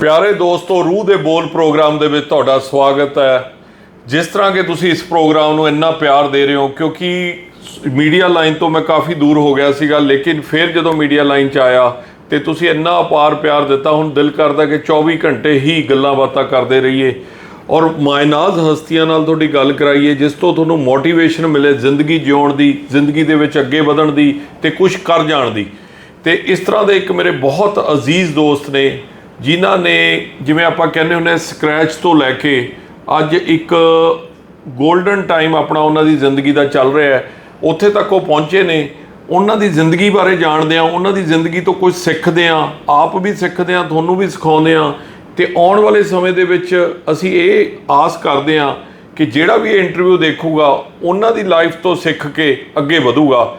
ਪਿਆਰੇ ਦੋਸਤੋ, ਰੂਹ ਦੇ ਬੋਲ ਪ੍ਰੋਗਰਾਮ ਦੇ ਵਿੱਚ ਤੁਹਾਡਾ ਸਵਾਗਤ ਹੈ। ਜਿਸ ਤਰ੍ਹਾਂ ਕਿ ਤੁਸੀਂ ਇਸ ਪ੍ਰੋਗਰਾਮ ਨੂੰ ਇੰਨਾ ਪਿਆਰ ਦੇ ਰਹੇ ਹੋ, ਕਿਉਂਕਿ ਮੀਡੀਆ ਲਾਈਨ ਤੋਂ ਮੈਂ ਕਾਫੀ ਦੂਰ ਹੋ ਗਿਆ ਸੀਗਾ, ਲੇਕਿਨ ਫਿਰ ਜਦੋਂ ਮੀਡੀਆ ਲਾਈਨ 'ਚ ਆਇਆ ਤੇ ਤੁਸੀਂ ਇੰਨਾ ਅਪਾਰ ਪਿਆਰ ਦਿੱਤਾ, ਹੁਣ ਦਿਲ ਕਰਦਾ ਕਿ 24 ਘੰਟੇ ਹੀ ਗੱਲਾਂ ਬਾਤਾਂ ਕਰਦੇ ਰਹੀਏ। ਔਰ ਮਾਇਨਾਜ਼ ਹਸਤੀਆਂ ਨਾਲ ਤੁਹਾਡੀ ਗੱਲ ਕਰਾਈਏ, ਜਿਸ ਤੋਂ ਤੁਹਾਨੂੰ ਮੋਟੀਵੇਸ਼ਨ ਮਿਲੇ ਜ਼ਿੰਦਗੀ ਜਿਉਣ ਦੀ, ਜ਼ਿੰਦਗੀ ਦੇ ਵਿੱਚ ਅੱਗੇ ਵਧਣ ਦੀ ਤੇ ਕੁਝ ਕਰ ਜਾਣ ਦੀ। ਤੇ ਇਸ ਤਰ੍ਹਾਂ ਦੇ ਇੱਕ ਮੇਰੇ ਬਹੁਤ ਅਜ਼ੀਜ਼ ਦੋਸਤ ਨੇ ਜਿਨ੍ਹਾਂ ਨੇ, ਜਿਵੇਂ ਆਪਾਂ ਕਹਿੰਦੇ ਹੁੰਦੇ ਸਕ੍ਰੈਚ ਤੋਂ ਲੈ ਕੇ ਅੱਜ ਇੱਕ 골ਡਨ ਟਾਈਮ ਆਪਣਾ ਉਹਨਾਂ ਦੀ ਜ਼ਿੰਦਗੀ ਦਾ ਚੱਲ ਰਿਹਾ ਹੈ। ਉੱਥੇ ਤੱਕ ਉਹ ਪਹੁੰਚੇ ਨੇ। ਉਹਨਾਂ ਦੀ ਜ਼ਿੰਦਗੀ ਬਾਰੇ ਜਾਣਦੇ ਆ ਉਹਨਾਂ ਦੀ ਜ਼ਿੰਦਗੀ ਤੋਂ ਕੁਝ ਸਿੱਖਦੇ ਆ ਆਪ ਵੀ ਸਿੱਖਦੇ ਆ ਤੁਹਾਨੂੰ ਵੀ ਸਿਖਾਉਂਦੇ ਆ ਤੇ ਆਉਣ ਵਾਲੇ ਸਮੇਂ ਦੇ ਵਿੱਚ ਅਸੀਂ ਇਹ ਆਸ ਕਰਦੇ ਆ ਕਿ ਜਿਹੜਾ ਵੀ ਇਹ ਇੰਟਰਵਿਊ ਦੇਖੂਗਾ, ਉਹਨਾਂ ਦੀ ਲਾਈਫ ਤੋਂ ਸਿੱਖ ਕੇ ਅੱਗੇ ਵਧੂਗਾ।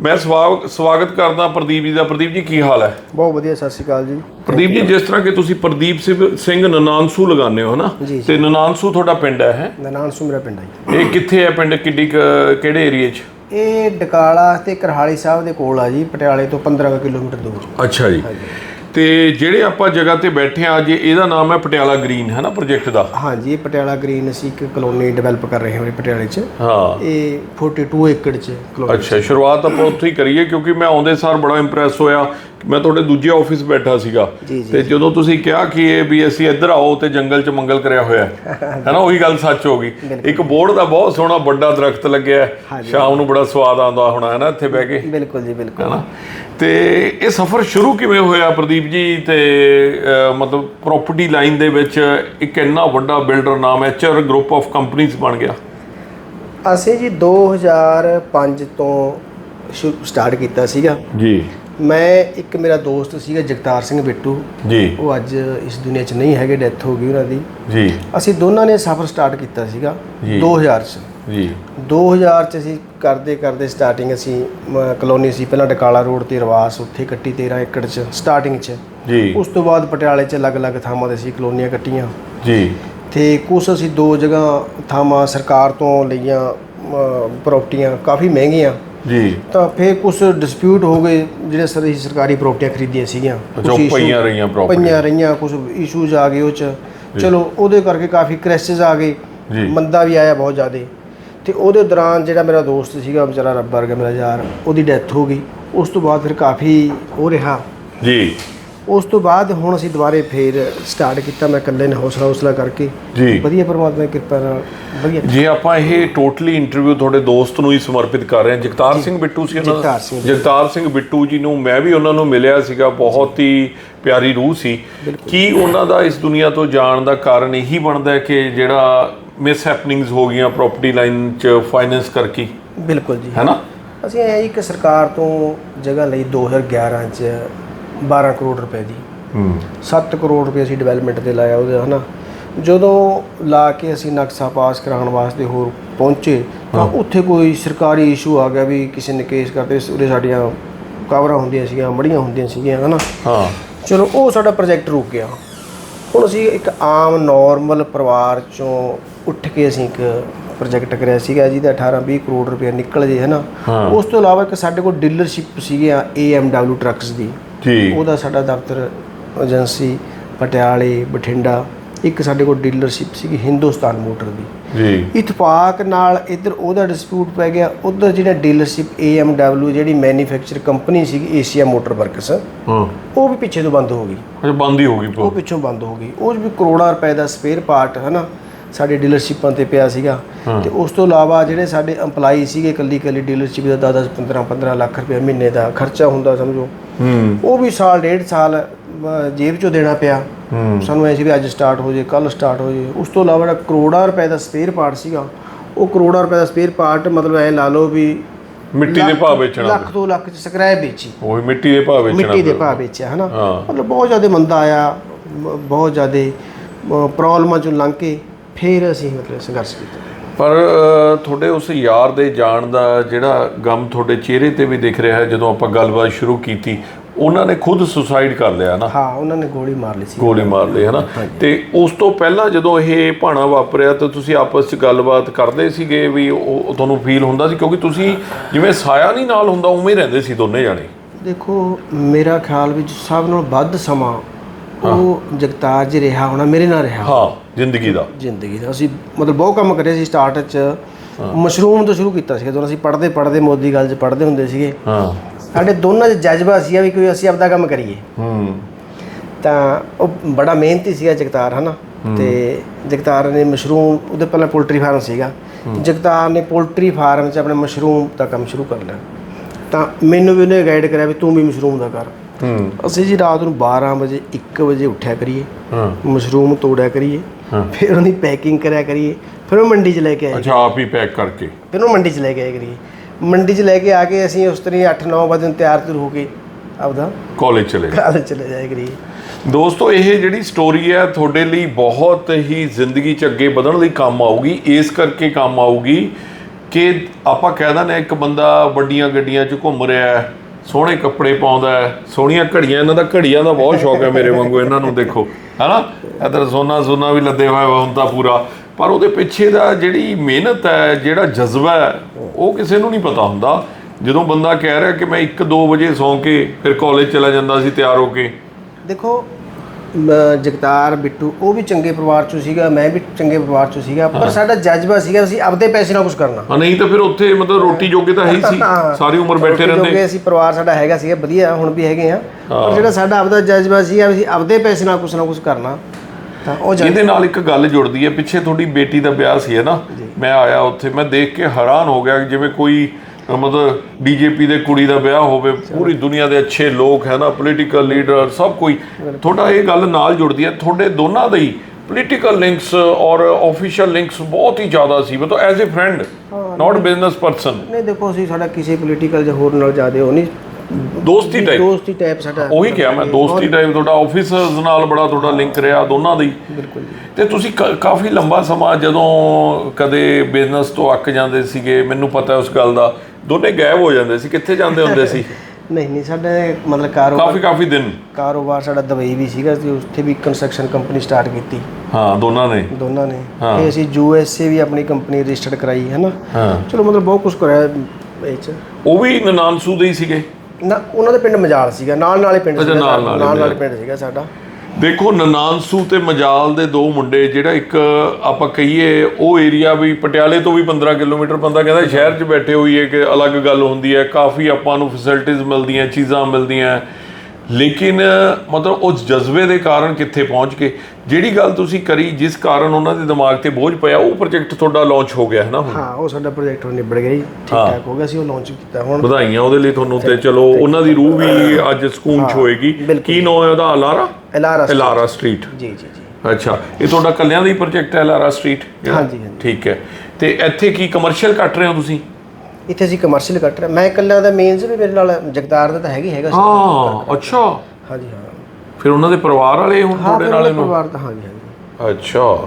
ਮੈਂ ਸਵਾਗ- ਸਵਾਗਤ ਕਰਦਾ ਪ੍ਰਦੀਪ ਜੀ ਦਾ। ਪ੍ਰਦੀਪ ਜੀ ਕੀ ਹਾਲ ਹੈ? ਬਹੁਤ ਵਧੀਆ ਸਤਿ ਸ਼੍ਰੀ ਅਕਾਲ ਜੀ। ਪ੍ਰਦੀਪ ਜੀ ਜਿਸ ਤਰ੍ਹਾਂ ਕਿ ਤੁਸੀਂ ਪ੍ਰਦੀਪ ਸਿੰਘ ਨਨਾਨਸੂ ਲਗਾਉਂਦੇ ਹੋ ਹਨਾ। ਤੇ ਨਨਾਨਸੂ ਤੁਹਾਡਾ ਪਿੰਡ ਹੈ ਹੈਂ? ਨਨਾਣ ਸੂ ਮੇਰਾ ਪਿੰਡ ਹੈ ਇਹ ਕਿੱਥੇ ਹੈ ਪਿੰਡ? ਕਿੱਡੀ ਕਿਹੜੇ ਏਰੀਏ 'ਚ? ਇਹ ਡਕਾਲਾ ਤੇ ਕਰਹਾਲੀ ਸਾਹਿਬ ਦੇ ਕੋਲ ਆ ਜੀ ਪਟਿਆਲੇ ਤੋਂ 15 ਕੁ ਕਿਲੋਮੀਟਰ ਦੂਰ। ਅੱਛਾ ਜੀ। ਤੇ ਜਿਹੜੇ ਆਪਾਂ ਜਗ੍ਹਾ ਤੇ ਬੈਠੇ ਆ ਅੱਜ ਇਹਦਾ ਨਾਮ ਹੈ ਪਟਿਆਲਾ ਗ੍ਰੀਨ ਹੈ ਨਾ ਪ੍ਰੋਜੈਕਟ ਦਾ? ਹਾਂਜੀ ਇਹ ਪਟਿਆਲਾ ਗ੍ਰੀਨ ਅਸੀਂ ਇੱਕ ਕਲੋਨੀ ਡਿਵੈਲਪ ਕਰ ਰਹੇ ਹਾਂ ਪਟਿਆਲੇ 'ਚ। ਹਾਂ। ਇਹ 42 ਏਕੜ 'ਚ ਕਲੋਨੀ ਅੱਛਾ ਸ਼ੁਰੂਆਤ ਆਪਾਂ ਉੱਥੋਂ ਹੀ ਕਰੀਏ ਕਿਉਂਕਿ ਮੈਂ ਆਉਂਦੇ ਸਾਰ ਬੜਾ ਇੰਪ੍ਰੈਸ ਹੋਇਆ। ਮੈਂ ਤੁਹਾਡੇ ਦੂਜੇ ਆਫਿਸ ਬੈਠਾ ਸੀਗਾ। ਤੇ ਜਦੋਂ ਤੁਸੀਂ ਕਿਹਾ ਕਿ ਇਹ ਵੀ ਅਸੀਂ ਇੱਧਰ ਆਓ ਤੇ ਜੰਗਲ 'ਚ ਮੰਗਲ ਕਰਿਆ ਹੋਇਆ ਹੈ ਹੈ ਨਾ ਉਹੀ ਗੱਲ ਸੱਚ ਹੋ ਗਈ। ਇੱਕ ਬੋਰਡ ਦਾ ਬਹੁਤ ਸੋਹਣਾ ਵੱਡਾ ਦਰਖਤ ਲੱਗਿਆ ਸ਼ਾਮ ਨੂੰ ਬੜਾ ਸਵਾਦ ਆਉਂਦਾ ਹੋਣਾ ਹੈ ਨਾ ਇੱਥੇ ਬਹਿ ਕੇ। ਬਿਲਕੁਲ ਜੀ ਬਿਲਕੁਲ। ਹਨਾ ਤੇ ਇਹ ਸਫ਼ਰ ਸ਼ੁਰੂ ਕਿਵੇਂ ਹੋਇਆ ਪ੍ਰਦੀਪ ਜੀ? ਤੇ ਮਤਲਬ ਪ੍ਰਾਪਰਟੀ ਲਾਈਨ ਦੇ ਵਿੱਚ ਇੱਕ ਇੰਨਾ ਵੱਡਾ ਬਿਲਡਰ ਨਾਮ ਐਚਆਰ ਗਰੁੱਪ ਆਫ ਕੰਪਨੀਆਂ ਬਣ ਗਿਆ। ਅਸੀਂ ਜੀ 2005 ਤੋਂ ਸਟਾਰਟ ਕੀਤਾ ਸੀਗਾ। ਜੀ। ਮੈਂ ਇੱਕ ਮੇਰਾ ਦੋਸਤ ਸੀਗਾ ਜਗਤਾਰ ਸਿੰਘ ਬਿੱਟੂ। ਜੀ। ਉਹ ਅੱਜ ਇਸ ਦੁਨੀਆ 'ਚ ਨਹੀਂ ਹੈਗੇ ਡੈਥ ਹੋ ਗਈ ਉਹਨਾਂ ਦੀ। ਜੀ। ਅਸੀਂ ਦੋਨਾਂ ਨੇ ਸਫ਼ਰ ਸਟਾਰਟ ਕੀਤਾ ਸੀਗਾ ਜੀ। 2000 'ਚ। ਜੀ। 2000 ਚ ਅਸੀਂ ਕਰਦੇ ਕਰਦੇ ਸਟਾਰਟਿੰਗ ਅਸੀਂ ਕਲੋਨੀ ਸੀ ਪਹਿਲਾਂ ਡਕਾਲਾ ਰੋਡ ਤੇ ਰਵਾਸ ਉੱਥੇ ਕੱਟੀ 13 ਏਕੜ ਚ ਸਟਾਰਟਿੰਗ ਚ। ਜੀ। ਉਸ ਤੋਂ ਬਾਅਦ ਪਟਿਆਲੇ ਚ ਅਲੱਗ-ਅਲੱਗ ਥਾਵਾਂ ਤੇ ਅਸੀਂ ਕਲੋਨੀਆਂ ਕੱਟੀਆਂ। ਜੀ। ਤੇ ਕੁਛ ਅਸੀਂ ਦੋ ਜਗ੍ਹਾ ਥਾਵਾਂ ਸਰਕਾਰ ਤੋਂ ਲਈਆਂ ਪ੍ਰਾਪਰਟੀਆਂ ਕਾਫੀ ਮਹਿੰਗੀਆਂ। ਜੀ। ਤਾਂ ਫਿਰ ਕੁਝ ਡਿਸਪਿਊਟ ਹੋ ਗਏ ਜਿਹੜੇ ਸਰ ਅਸੀਂ ਸਰਕਾਰੀ ਪ੍ਰਾਪਰਟੀਆਂ ਖਰੀਦੀਆਂ ਸੀਗੀਆਂ। ਜੋ ਪਈਆਂ ਰਹੀਆਂ ਪ੍ਰਾਪਰਟੀ ਪਈਆਂ ਰਹੀਆਂ ਕੁਝ ਇਸ਼ੂਜ਼ ਆ ਗਏ ਉਹ ਚ। ਚਲੋ ਉਹਦੇ ਕਰਕੇ ਕਾਫੀ ਕ੍ਰੈਸ਼ਸ ਆ ਗਏ। ਜੀ। ਮੰਦਾ ਵੀ ਆਇਆ ਬਹੁਤ ਜ਼ਿਆਦਾ। ਤੇ ਉਹਦੇ ਦੌਰਾਨ ਜਿਹੜਾ ਮੇਰਾ ਦੋਸਤ ਸੀਗਾ ਵਿਚਾਰਾ ਰੱਬ ਵਰਗਾ ਮੇਰਾ ਯਾਰ ਉਹਦੀ ਡੈਥ ਹੋ ਗਈ। ਉਸ ਤੋਂ ਬਾਅਦ ਫਿਰ ਕਾਫੀ ਹੋ ਰਿਹਾ। ਜੀ। ਉਸ ਤੋਂ ਬਾਅਦ ਹੁਣ ਅਸੀਂ ਦੁਬਾਰੇ ਫੇਰ ਸਟਾਰਟ ਕੀਤਾ। ਮੈਂ ਇਕੱਲੇ ਨੇ ਹੌਸਲਾ ਹੌਸਲਾ ਕਰਕੇ। ਜੀ। ਵਧੀਆ ਪਰਮਾਤਮਾ ਦੀ ਕਿਰਪਾ ਨਾਲ ਵਧੀਆ। ਜੇ ਆਪਾਂ ਇਹ ਟੋਟਲੀ ਇੰਟਰਵਿਊ ਤੁਹਾਡੇ ਦੋਸਤ ਨੂੰ ਹੀ ਸਮਰਪਿਤ ਕਰ ਰਹੇ ਹਾਂ ਜਗਤਾਰ ਸਿੰਘ ਬਿੱਟੂ ਸੀ ਉਹਨਾਂ ਦਾ। ਜਗਤਾਰ ਸਿੰਘ ਬਿੱਟੂ। ਜੀ ਨੂੰ ਮੈਂ ਵੀ ਉਹਨਾਂ ਨੂੰ ਮਿਲਿਆ ਸੀਗਾ ਬਹੁਤ ਹੀ ਪਿਆਰੀ ਰੂਹ ਸੀ। ਕੀ ਉਹਨਾਂ ਦਾ ਇਸ ਦੁਨੀਆ ਤੋਂ ਜਾਣ ਦਾ ਕਾਰਨ ਇਹੀ ਬਣਦਾ ਹੈ ਕਿ ਜਿਹੜਾ ਮਿਸ ਹੈਪਨਿੰਗਸ ਹੋ ਗਈਆਂ ਪ੍ਰਾਪਰਟੀ ਲਾਈਨ 'ਚ ਫਾਈਨੈਂਸ ਕਰਕੇ? ਬਿਲਕੁਲ ਜੀ। ਹੈਨਾ ਅਸੀਂ ਇਹ ਇੱਕ ਸਰਕਾਰ ਤੋਂ ਜਗ੍ਹਾ ਲਈ 2011 ਚ 12 ਕਰੋੜ ਰੁਪਏ ਦੀ। ਹੂੰ। 7 ਕਰੋੜ ਰੁਪਏ ਅਸੀਂ ਡਿਵੈਲਪਮੈਂਟ ਤੇ ਲਾਇਆ ਉਹਦੇ ਹਨਾ। ਜਦੋਂ ਲਾ ਕੇ ਅਸੀਂ ਨਕਸ਼ਾ ਪਾਸ ਕਰਾਉਣ ਵਾਸਤੇ ਹੋਰ ਪਹੁੰਚੇ ਤਾਂ ਉੱਥੇ ਕੋਈ ਸਰਕਾਰੀ ਇਸ਼ੂ ਆ ਗਿਆ ਵੀ ਕਿਸੇ ਨੇ ਕੇਸ ਕਰਦੇ ਉਹਦੇ ਸਾਡੀਆਂ ਕਵਰਾਂ ਹੁੰਦੀਆਂ ਸੀਗੀਆਂ ਮੜੀਆਂ ਹੁੰਦੀਆਂ ਸੀਗੀਆਂ ਹਨਾ। ਹਾਂ। ਚਲੋ ਉਹ ਸਾਡਾ ਪ੍ਰੋਜੈਕਟ ਰੁਕ ਗਿਆ। ਹੁਣ ਅਸੀਂ ਇੱਕ ਆਮ ਨਾਰਮਲ ਪਰਿਵਾਰ ਚੋਂ ਉੱਠ ਕੇ ਅਸੀਂ ਇੱਕ ਪ੍ਰੋਜੈਕਟ ਕਰਿਆ ਸੀਗਾ ਜਿਹਦਾ 18 20 ਕਰੋੜ ਰੁਪਏ ਨਿਕਲ ਜੇ ਹਨਾ। ਹਾਂ। ਉਸ ਤੋਂ ਇਲਾਵਾ ਇੱਕ ਸਾਡੇ ਕੋਲ ਡੀਲਰਸ਼ਿਪ ਸੀਗੀ AMW ਟਰੱਕਸ ਦੀ। ਜੀ ਉਹਦਾ ਸਾਡਾ ਦਫ਼ਤਰ ਏਜੰਸੀ ਪਟਿਆਲੇ ਬਠਿੰਡਾ ਇੱਕ ਸਾਡੇ ਕੋਲ ਡੀਲਰਸ਼ਿਪ ਸੀਗੀ ਹਿੰਦੁਸਤਾਨ ਮੋਟਰ ਦੀ। ਜੀ। ਇਤਫਾਕ ਨਾਲ ਇੱਧਰ ਉਹਦਾ ਡਿਸਪਿਊਟ ਪੈ ਗਿਆ ਉਧਰ ਜਿਹੜਾ ਡੀਲਰਸ਼ਿਪ AMW ਜਿਹੜੀ ਮੈਨੂਫੈਕਚਰ ਕੰਪਨੀ ਸੀਗੀ ਏਸ਼ੀਆ ਮੋਟਰ ਵਰਕਸ ਹਾਂ। ਉਹ ਵੀ ਪਿੱਛੇ ਤੋਂ ਬੰਦ ਹੋ ਗਈ। ਅੱਛਾ ਬੰਦ ਹੀ ਹੋ ਗਈ ਉਹ ਪਿੱਛੋਂ ਬੰਦ ਹੋ ਗਈ। ਉਹ ਵੀ ਕਰੋੜਾਂ ਰੁਪਏ ਦਾ ਸਪੇਅਰ ਪਾਰਟ ਹਨਾ? ਸਾਡੇ ਡੀਲਰਸ਼ਿਪਾਂ ਤੇ ਪਿਆ ਸੀਗਾ। ਤੇ ਉਸ ਤੋਂ ਇਲਾਵਾ ਜਿਹੜੇ ਸਾਡੇ EMPLOYE ਸੀਗੇ ਕੱਲੀ ਕੱਲੀ ਡੀਲਰਸ਼ਿਪ ਦਾ 10 15 15 ਲੱਖ ਰੁਪਏ ਮਹੀਨੇ ਦਾ ਖਰਚਾ ਹੁੰਦਾ ਸਮਝੋ। ਉਹ ਵੀ ਸਾਲ ਡੇਢ ਸਾਲ ਜੇਬ ਚੋਂ ਦੇਣਾ ਪਿਆ। ਸਾਨੂੰ ਐ ਸੀ ਵੀ ਅੱਜ ਸਟਾਰਟ ਹੋ ਜੇ ਕੱਲ ਸਟਾਰਟ ਹੋ ਜੇ। ਉਸ ਤੋਂ ਇਲਾਵਾ ਜਿਹੜਾ ਕਰੋੜਾਂ ਰੁਪਏ ਦਾ ਸਪੇਅਰ ਪਾਰਟ ਸੀਗਾ ਉਹ ਕਰੋੜਾਂ ਰੁਪਏ ਦਾ ਸਪੇਅਰ ਪਾਰਟ ਮਤਲਬ ਐ ਲਾ ਲਓ ਵੀ ਮਿੱਟੀ ਦੇ ਭਾਅ ਵੇਚਣਾ ਲੱਖ ਦੋ ਲੱਖ ਚ ਸਕ੍ਰੈਪ ਵੇਚੀ। ਉਹ ਵੀ ਮਿੱਟੀ ਦੇ ਭਾਅ ਵੇਚਣਾ ਮਿੱਟੀ ਦੇ ਭਾਅ ਵੇਚਿਆ ਹਨਾ। ਮਤਲਬ ਬਹੁਤ ਜ਼ਿਆਦਾ ਮੰਦਾ ਆਇਆ ਬਹੁਤ ਜ਼ਿਆਦਾ ਪ੍ਰੋਬਲਮਾਂ ਚੋਂ ਲੰਘ ਕੇ। ਫਿਰ ਅਸੀਂ ਮਤਲਬ ਸੰਘਰਸ਼ ਕੀਤਾ। ਪਰ ਤੁਹਾਡੇ ਉਸ ਯਾਰ ਦੇ ਜਾਣ ਦਾ ਜਿਹੜਾ ਗਮ ਤੁਹਾਡੇ ਚਿਹਰੇ ਤੇ ਵੀ ਦਿਖ ਰਿਹਾ ਹੈ ਜਦੋਂ ਆਪਾਂ ਗੱਲਬਾਤ ਸ਼ੁਰੂ ਕੀਤੀ ਉਹਨਾਂ ਨੇ ਖੁਦ ਸੁਸਾਈਡ ਕਰ ਲਿਆ ਨਾ? ਹਾਂ ਉਹਨਾਂ ਨੇ ਗੋਲੀ ਮਾਰ ਲਈ ਸੀ। ਗੋਲੀ ਮਾਰ ਲਈ ਹਨਾ? ਤੇ ਉਸ ਤੋਂ ਪਹਿਲਾਂ ਜਦੋਂ ਇਹ ਭਾਣਾ ਵਾਪਰਿਆ ਤਾਂ ਤੁਸੀਂ ਆਪਸ 'ਚ ਗੱਲਬਾਤ ਕਰਦੇ ਸੀਗੇ ਵੀ ਉਹ ਉਹ ਤੁਹਾਨੂੰ ਫੀਲ ਹੁੰਦਾ ਸੀ? ਕਿਉਂਕਿ ਤੁਸੀਂ ਜਿਵੇਂ ਸਾਇਆ ਨਹੀਂ ਨਾਲ ਹੁੰਦਾ ਉਵੇਂ ਹੀ ਰਹਿੰਦੇ ਸੀ ਦੋਨੇ ਜਾਣੇ। ਦੇਖੋ ਮੇਰਾ ਖਿਆਲ ਵਿੱਚ ਸਭ ਨਾਲੋਂ ਵੱਧ ਸਮਾਂ ਉਹ ਜਗਤਾਰ ਜੀ ਰਿਹਾ ਹੋਣਾ ਮੇਰੇ ਨਾਲ ਰਿਹਾ ਹਾਂ ਜ਼ਿੰਦਗੀ ਦਾ। ਜ਼ਿੰਦਗੀ ਦਾ। ਅਸੀਂ ਮਤਲਬ ਬਹੁਤ ਕੰਮ ਕਰਿਆ ਸੀ ਸਟਾਰਟ 'ਚ। ਮਸ਼ਰੂਮ ਤੋਂ ਸ਼ੁਰੂ ਕੀਤਾ ਸੀ ਜਦੋਂ ਅਸੀਂ ਪੜ੍ਹਦੇ ਪੜ੍ਹਦੇ ਮੋਦੀ ਗੱਲ 'ਚ ਪੜ੍ਹਦੇ ਹੁੰਦੇ ਸੀਗੇ। ਹਾਂ। ਸਾਡੇ ਦੋਨਾਂ 'ਚ ਜਜ਼ਬਾ ਸੀ ਵੀ ਕੋਈ ਅਸੀਂ ਆਪਦਾ ਕੰਮ ਕਰੀਏ। ਹੂੰ। ਤਾਂ ਉਹ ਬੜਾ ਮਿਹਨਤੀ ਸੀਗਾ ਜਗਤਾਰ ਹਨਾ? ਤੇ ਜਗਤਾਰ ਨੇ ਮਸ਼ਰੂਮ ਉਹਦੇ ਪਹਿਲਾਂ ਪੋਲਟਰੀ ਫਾਰਮ ਸੀਗਾ। ਜਗਤਾਰ ਨੇ ਪੋਲਟਰੀ ਫਾਰਮ 'ਚ ਆਪਣੇ ਮਸ਼ਰੂਮ ਦਾ ਕੰਮ ਸ਼ੁਰੂ ਕਰ ਲਿਆ। ਤਾਂ ਮੈਨੂੰ ਵੀ ਉਹਨੇ ਗਾਈਡ ਕਰਿਆ ਵੀ ਤੂੰ ਵੀ ਮਸ਼ਰੂਮ ਦਾ ਕਰ। ਹੂੰ। ਅਸੀਂ ਜੀ ਰਾਤ ਨੂੰ 12 ਵਜੇ 1 ਵਜੇ ਉੱਠਿਆ ਕਰੀਏ। ਹਾਂ। ਮਸ਼ਰੂਮ ਤੋੜਿਆ ਕਰੀਏ। ਫਿਰ ਉਹਦੀ ਪੈਕਿੰਗ ਕਰਿਆ ਕਰੀਏ। ਫਿਰ ਉਹ ਮੰਡੀ 'ਚ ਲੈ ਕੇ ਆਏ। ਅੱਛਾ ਆਪ ਹੀ ਪੈਕ ਕਰਕੇ। ਫਿਰ ਉਹ ਮੰਡੀ 'ਚ ਲੈ ਕੇ ਆਏ ਕਰੀਏ। ਮੰਡੀ 'ਚ ਲੈ ਕੇ ਆ ਕੇ ਅਸੀਂ ਉਸ ਤਰ੍ਹਾਂ 8-9 ਵਜੇ ਤਿਆਰ ਤੁਰ ਹੋ ਕੇ ਆਪਦਾ ਕਾਲਜ ਚਲੇ ਘਰ ਚਲੇ ਜਾਇਆ ਕਰੀਏ। ਦੋਸਤੋ ਇਹ ਜਿਹੜੀ ਸਟੋਰੀ ਹੈ ਤੁਹਾਡੇ ਲਈ ਬਹੁਤ ਹੀ ਜ਼ਿੰਦਗੀ 'ਚ ਅੱਗੇ ਵਧਣ ਲਈ ਕੰਮ ਆਊਗੀ। ਇਸ ਕਰਕੇ ਕੰਮ ਆਊਗੀ ਕਿ ਆਪਾਂ ਕਹਿ ਹਾਂ ਇੱਕ ਬੰਦਾ ਵੱਡੀਆਂ ਗੱਡੀਆਂ 'ਚ ਘੁੰਮ ਰਿਹਾ ਹੈ। ਸੋਹਣੇ ਕੱਪੜੇ ਪਾਉਂਦਾ ਸੋਹਣੀਆਂ ਘੜੀਆਂ, ਇਹਨਾਂ ਦਾ ਘੜੀਆਂ ਦਾ ਬਹੁਤ ਸ਼ੌਕ ਹੈ ਮੇਰੇ ਵਾਂਗੂ, ਇਹਨਾਂ ਨੂੰ ਦੇਖੋ, ਹੈਨਾ? ਇਧਰ ਸੋਨਾ ਸੋਨਾ ਵੀ ਲੱਦੇ ਹੋਇਆ ਵਾ ਹੁਣ ਤਾਂ ਪੂਰਾ। ਪਰ ਉਹਦੇ ਪਿੱਛੇ ਦਾ ਜਿਹੜੀ ਮਿਹਨਤ ਹੈ, ਜਿਹੜਾ ਜਜ਼ਬਾ ਹੈ, ਉਹ ਕਿਸੇ ਨੂੰ ਨਹੀਂ ਪਤਾ ਹੁੰਦਾ। ਜਦੋਂ ਬੰਦਾ ਕਹਿ ਰਿਹਾ ਕਿ ਮੈਂ 1-2 ਵਜੇ ਸੌਂ ਕੇ ਫਿਰ ਕਾਲਜ ਚਲਾ ਜਾਂਦਾ ਸੀ, ਤਿਆਰ ਹੋ ਕੇ। ਦੇਖੋ ਜਗਤਾਰ ਬਿੱਟੂ ਉਹ ਵੀ ਚੰਗੇ ਪਰਿਵਾਰ ਚੋਂ ਸੀਗਾ ਮੈਂ ਵੀ ਚੰਗੇ ਪਰਿਵਾਰ ਚੋਂ ਸੀਗਾ ਪਰ ਸਾਡਾ ਜਜ਼ਬਾ ਸੀਗਾ ਅਸੀਂ ਆਪਦੇ ਪੈਸੇ ਨਾਲ ਕੁਝ ਕਰਨਾ। ਹਾਂ ਨਹੀਂ ਤਾਂ ਫਿਰ ਉੱਥੇ ਮਤਲਬ ਰੋਟੀ ਜੋਗੇ ਤਾਂ ਹੈ ਹੀ ਸੀ। ਸਾਰੀ ਉਮਰ ਬੈਠੇ ਰਹਿੰਦੇ। ਅਸੀਂ ਪਰਿਵਾਰ ਸਾਡਾ ਹੈਗਾ ਸੀਗਾ ਵਧੀਆ ਹੁਣ ਵੀ ਹੈਗੇ ਆ। ਪਰ ਜਿਹੜਾ ਸਾਡਾ ਆਪਦਾ ਜਜ਼ਬਾ ਵੀ ਅਸੀਂ ਆਪਦੇ ਪੈਸੇ ਨਾਲ ਕੁਝ ਨਾ ਕੁਝ ਕਰਨਾ ਤਾਂ ਉਹ ਜਜ਼- ਇਹਦੇ ਨਾਲ ਇੱਕ ਗੱਲ ਜੁੜਦੀ ਹੈ ਪਿੱਛੇ ਤੁਹਾਡੀ ਬੇਟੀ ਦਾ ਵਿਆਹ ਸੀ ਹੈ ਨਾ? ਮੈਂ ਆਇਆ ਉੱਥੇ ਮੈਂ ਦੇਖ ਕੇ ਹੈਰਾਨ ਹੋ ਗਿਆ ਜਿਵੇਂ ਕੋਈ ਮਤਲਬ ਡੀਜੇਪੀ ਦੇ ਕੁੜੀ ਦਾ ਵਿਆਹ ਹੋਵੇ ਪੂਰੀ ਦੁਨੀਆ ਦੇ ਅੱਛੇ ਲੋਕ ਹੈ ਨਾ ਪੋਲੀਟੀਕਲ ਲੀਡਰ ਸਭ ਕੋਈ। ਤੁਹਾਡਾ ਇਹ ਗੱਲ ਨਾਲ ਜੁੜਦੀ ਹੈ ਤੁਹਾਡੇ ਦੋਨਾਂ ਦੇ ਹੀ ਪੋਲੀਟੀਕਲ ਲਿੰਕਸ ਔਰ ਆਫੀਸ਼ੀਅਲ ਲਿੰਕਸ ਬਹੁਤ ਹੀ ਜ਼ਿਆਦਾ ਸੀ। ਮਤਲਬ as a friend not business person ਨਹੀਂ ਦੇਖੋ ਅਸੀਂ ਸਾਡਾ ਕਿਸੇ ਪੋਲੀਟੀਕਲ ਜਾਂ ਹੋਰ ਨਾਲ ਜ਼ਿਆਦਾ ਉਹ ਨਹੀਂ ਦੋਸਤੀ ਟਾਈਪ ਦੋਸਤੀ ਟਾਈਪ ਸਾਡਾ। ਉਹੀ ਕਿਹਾ ਮੈਂ ਦੋਸਤੀ ਟਾਈਪ ਤੁਹਾਡਾ ਆਫਿਸਰਸ ਨਾਲ ਬੜਾ ਤੁਹਾਡਾ ਲਿੰਕ ਰਿਹਾ ਦੋਨਾਂ ਦਾ ਹੀ। ਬਿਲਕੁਲ ਤੇ ਤੁਸੀਂ ਕਾਫੀ ਲੰਬਾ ਸਮਾਂ ਜਦੋਂ ਕਦੇ ਬਿਜ਼ਨਸ ਤੋਂ ਅੱਕ ਜਾਂਦੇ ਸੀਗੇ ਮੈਨੂੰ ਪਤਾ ਉਸ ਗੱਲ ਦਾ ਦੋਨੇ ਗਾਇਬ ਹੋ ਜਾਂਦੇ ਸੀ ਕਿੱਥੇ ਜਾਂਦੇ ਹੁੰਦੇ ਸੀ? ਨਹੀਂ ਨਹੀਂ ਸਾਡਾ ਮਤਲਬ ਕਾਰੋਬਾਰ ਕਾਫੀ ਕਾਫੀ ਦਿਨ। ਕਾਰੋਬਾਰ ਸਾਡਾ ਦੁਬਈ ਵੀ ਸੀਗਾ ਤੇ ਉੱਥੇ ਵੀ ਕੰਸਟਰਕਸ਼ਨ ਕੰਪਨੀ ਸਟਾਰਟ ਕੀਤੀ। ਹਾਂ ਦੋਨਾਂ ਨੇ। ਦੋਨਾਂ ਨੇ। ਤੇ ਅਸੀਂ ਯੂ ਐਸ ਏ ਵੀ ਆਪਣੀ ਕੰਪਨੀ ਰਜਿਸਟਰਡ ਕਰਾਈ ਹੈ ਨਾ ਹਾਂ। ਚਲੋ ਮਤਲਬ ਬਹੁਤ ਕੁਝ ਕਰਿਆ ਇਹ ਚ ਉਹ ਵੀ ਨਨਾਨਸੂ ਦੇ ਹੀ ਸੀਗੇ। ਨਾ ਉਹਨਾਂ ਦੇ ਪਿੰਡ ਮਜਾਲ ਸੀਗਾ ਨਾਲ ਨਾਲੇ ਪਿੰਡ ਸੀਗਾ ਨਾਲ ਸਾਡਾ, ਨਾਲ ਨਾਲ ਨਾਲੇ ਪਿੰਡ। ਸੀਗਾ ਸਾਡਾ। ਦੇਖੋ ਨਨਾਨਸੂ ਤੇ ਮਜਾਲ ਦੇ ਦੋ ਮੁੰਡੇ ਜਿਹੜਾ ਇੱਕ ਆਪਾਂ ਕਹੀਏ ਉਹ ਏਰੀਆ ਵੀ ਪਟਿਆਲੇ ਤੋਂ ਵੀ 15 ਕਿਲੋਮੀਟਰ ਬੰਦਾ ਕਹਿੰਦਾ ਸ਼ਹਿਰ 'ਚ ਬੈਠੇ ਹੋਈਏ ਕਿ ਅਲੱਗ ਗੱਲ ਹੁੰਦੀ ਹੈ ਕਾਫੀ ਆਪਾਂ ਨੂੰ ਫੈਸਿਲਿਟੀਆਂ ਮਿਲਦੀਆਂ ਚੀਜ਼ਾਂ ਮਿਲਦੀਆਂ। ਲੇਕਿਨ ਮਤਲਬ ਉਸ ਜਜ਼ਬੇ ਦੇ ਕਾਰਨ ਕਿੱਥੇ ਪਹੁੰਚ ਗਏ ਜਿਹੜੀ ਗੱਲ ਤੁਸੀਂ ਕਰੀ ਜਿਸ ਕਾਰਨ ਉਹਨਾਂ ਦੇ ਦਿਮਾਗ ਤੇ ਬੋਝ ਪਿਆ ਉਹ ਪ੍ਰੋਜੈਕਟ ਤੁਹਾਡਾ ਲਾਂਚ ਹੋ ਗਿਆ ਹੈ ਨਾ ਹੁਣ? ਹਾਂ ਉਹ ਸਾਡਾ ਪ੍ਰੋਜੈਕਟ ਹੁਣ ਨਿਬੜ ਗਿਆ ਜੀ ਠੀਕ ਠਾਕ ਹੋ ਗਿਆ ਸੀ ਉਹ ਲਾਂਚ ਕੀਤਾ ਹੁਣ ਵਧਾਈਆਂ ਉਹਦੇ ਲਈ ਤੁਹਾਨੂੰ ਤੇ ਚਲੋ ਉਹਨਾਂ ਦੀ ਰੂਹ ਵੀ ਅੱਜ ਸਕੂਨ ਚ ਹੋਏਗੀ। ਕੀ ਨਾਮ ਹੈ ਉਹਦਾ? ਅਲਾਰਾ? ਐਲਾਰਾ ਅਲਾਰਾ ਸਟਰੀਟ ਜੀ ਜੀ ਜੀ। ਅੱਛਾ ਇਹ ਤੁਹਾਡਾ ਕੱਲਿਆਂ ਦਾ ਹੀ ਪ੍ਰੋਜੈਕਟ ਹੈ ਲਾਰਾ ਸਟਰੀਟ ਹਾਂਜੀ, ਹਾਂਜੀ। ਠੀਕ ਹੈ। ਤੇ ਇੱਥੇ ਕੀ ਕਮਰਸ਼ੀਅਲ ਕੱਟ ਰਹੇ ਹੋ ਤੁਸੀਂ? ਇੱਥੇ ਅਸੀਂ ਕਮਰਸ਼ੀਅਲ ਕੱਟ ਰਹੇ ਮੈਂ ਇਕੱਲਾ ਦਾ ਮੇਨਸ ਵੀ ਮੇਰੇ ਨਾਲ ਜਗਦਾਰ ਦਾ ਤਾਂ ਹੈਗੀ ਹੈਗਾ ਸੀ। ਹਾਂ ਅੱਛਾ। ਹਾਂਜੀ ਹਾਂ। ਫਿਰ ਉਹਨਾਂ ਦੇ ਪਰਿਵਾਰ ਵਾਲੇ ਹੁਣ ਹਾਂ ਤੁਹਾਡੇ ਨਾਲ ਇਹਨੂੰ ਪਰਿਵਾਰ ਤਾਂ ਹਾਂਜੀ ਹਾਂਜੀ। ਅੱਛਾ।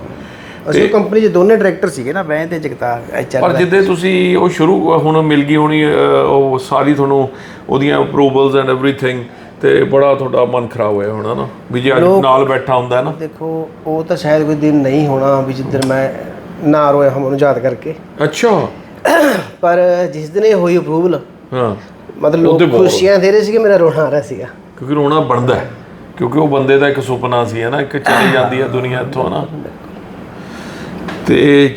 ਅਸੀਂ ਕੰਪਨੀ 'ਚ ਦੋਨੇ ਡਾਇਰੈਕਟਰ ਸੀਗੇ ਨਾ ਮੈਂ ਤੇ ਜਗਤਾਰ ਐਚਆਰ ਪਰ ਜਿੱਦੇ ਤੁਸੀਂ ਉਹ ਸ਼ੁਰੂ ਹੁਣ ਮਿਲ ਗਈ ਹੋਣੀ ਅਹ, ਉਹ ਸਾਰੀ ਤੁਹਾਨੂੰ ਉਹਦੀਆਂ ਅਪਰੂਵਲਸ ਐਂਡ ਐਵਰੀਥਿੰਗ ਤੇ ਬੜਾ ਤੁਹਾਡਾ ਮਨ ਖਰਾਬ ਹੋਇਆ ਹੋਣਾ ਨਾ ਵੀ ਜੇ ਅੱਜ ਨਾਲ ਬੈਠਾ ਹੁੰਦਾ ਹੈ ਨਾ। ਦੇਖੋ ਉਹ ਤਾਂ ਸ਼ਾਇਦ ਕੋਈ ਦਿਨ ਨਹੀਂ ਹੋਣਾ ਵੀ ਜਿੱਦਣ ਮੈਂ ਨਾ ਰੋਇਆ ਹਮ ਨੂੰ ਯਾਦ ਕਰਕੇ। ਅੱਛਾ। ਪਰ ਜਿਸ ਦਿਨ ਇਹ ਹੋਈ ਅਪਰੂਵਲ ਹਾਂ। ਮਤਲਬ ਲੋਕ ਖੁਸ਼ੀਆਂ ਦੇ ਰਹੇ ਸੀਗੇ ਮੇਰਾ ਰੋਣਾ ਆ ਰਿਹਾ ਸੀਗਾ। ਕਿਉਂਕਿ ਰੋਣਾ ਬਣਦਾ ਹੈ ਕਿਉਂਕਿ ਉਹ ਬੰਦੇ ਦਾ ਇੱਕ ਸੁਪਨਾ ਸੀ ਹੈ ਨਾ ਇੱਕ ਚਲੀ ਜਾਂਦੀ ਹੈ ਦੁਨੀਆ ਇੱਥੋਂ ਨਾ। ਤੇ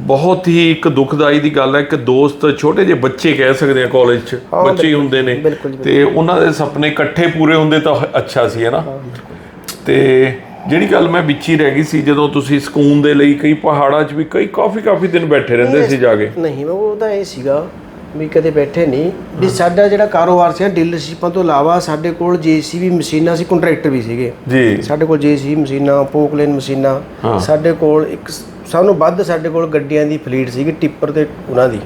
ਬਹੁਤ ਹੀ ਇੱਕ ਦੁਖਦਾਈ ਦੀ ਗੱਲ ਹੈ ਕਿ ਦੋਸਤ ਛੋਟੇ ਜਿਹੇ ਬੱਚੇ ਕਹਿ ਸਕਦੇ ਆ ਕਾਲਜ 'ਚ ਬੱਚੇ ਹੀ ਹੁੰਦੇ ਨੇ। ਬਿਲਕੁਲ ਤੇ ਉਹਨਾਂ ਦੇ ਸੁਪਨੇ ਇਕੱਠੇ ਪੂਰੇ ਹੁੰਦੇ ਤਾਂ ਅੱਛਾ ਸੀ ਹੈ ਨਾ। ਤੇ ਜਿਹੜੀ ਗੱਲ ਮੈਂ ਵਿੱਚ ਹੀ ਰਹਿ ਗਈ ਸੀ ਜਦੋਂ ਤੁਸੀਂ ਸਕੂਨ ਦੇ ਲਈ ਕਈ ਪਹਾੜਾਂ 'ਚ ਵੀ ਕਈ ਕਾਫੀ ਕਾਫੀ ਦਿਨ ਬੈਠੇ ਰਹਿੰਦੇ ਸੀ ਜਾ ਕੇ। ਨਹੀਂ ਉਹ ਤਾਂ ਇਹ ਸੀਗਾ ਵੀ ਕਦੇ ਬੈਠੇ ਨਹੀਂ। ਵੀ ਸਾਡਾ ਜਿਹੜਾ ਕਾਰੋਬਾਰ ਸੀ ਡੀਲਰਸ਼ਿਪਾਂ ਤੋਂ ਇਲਾਵਾ ਸਾਡੇ ਕੋਲ ਜੀਸੀਬੀ ਮਸ਼ੀਨਾਂ ਸੀ ਕੰਟਰੈਕਟਰ ਵੀ ਸੀਗੇ। ਜੀ। ਸਾਡੇ ਕੋਲ ਜੀਸੀਬੀ ਮਸ਼ੀਨਾਂ ਪੋਕਲੇਨ ਮਸ਼ੀਨਾਂ ਸਾਡੇ ਕੋਲ ਇੱਕ ਸਭ ਨੂੰ ਵੱਧ ਸਾਡੇ ਕੋਲ ਗੱਡੀਆਂ ਦੀ ਫਲੀਟ ਸੀਗੀ ਟਿੱਪਰ ਤੇ ਉਹਨਾਂ ਦੀ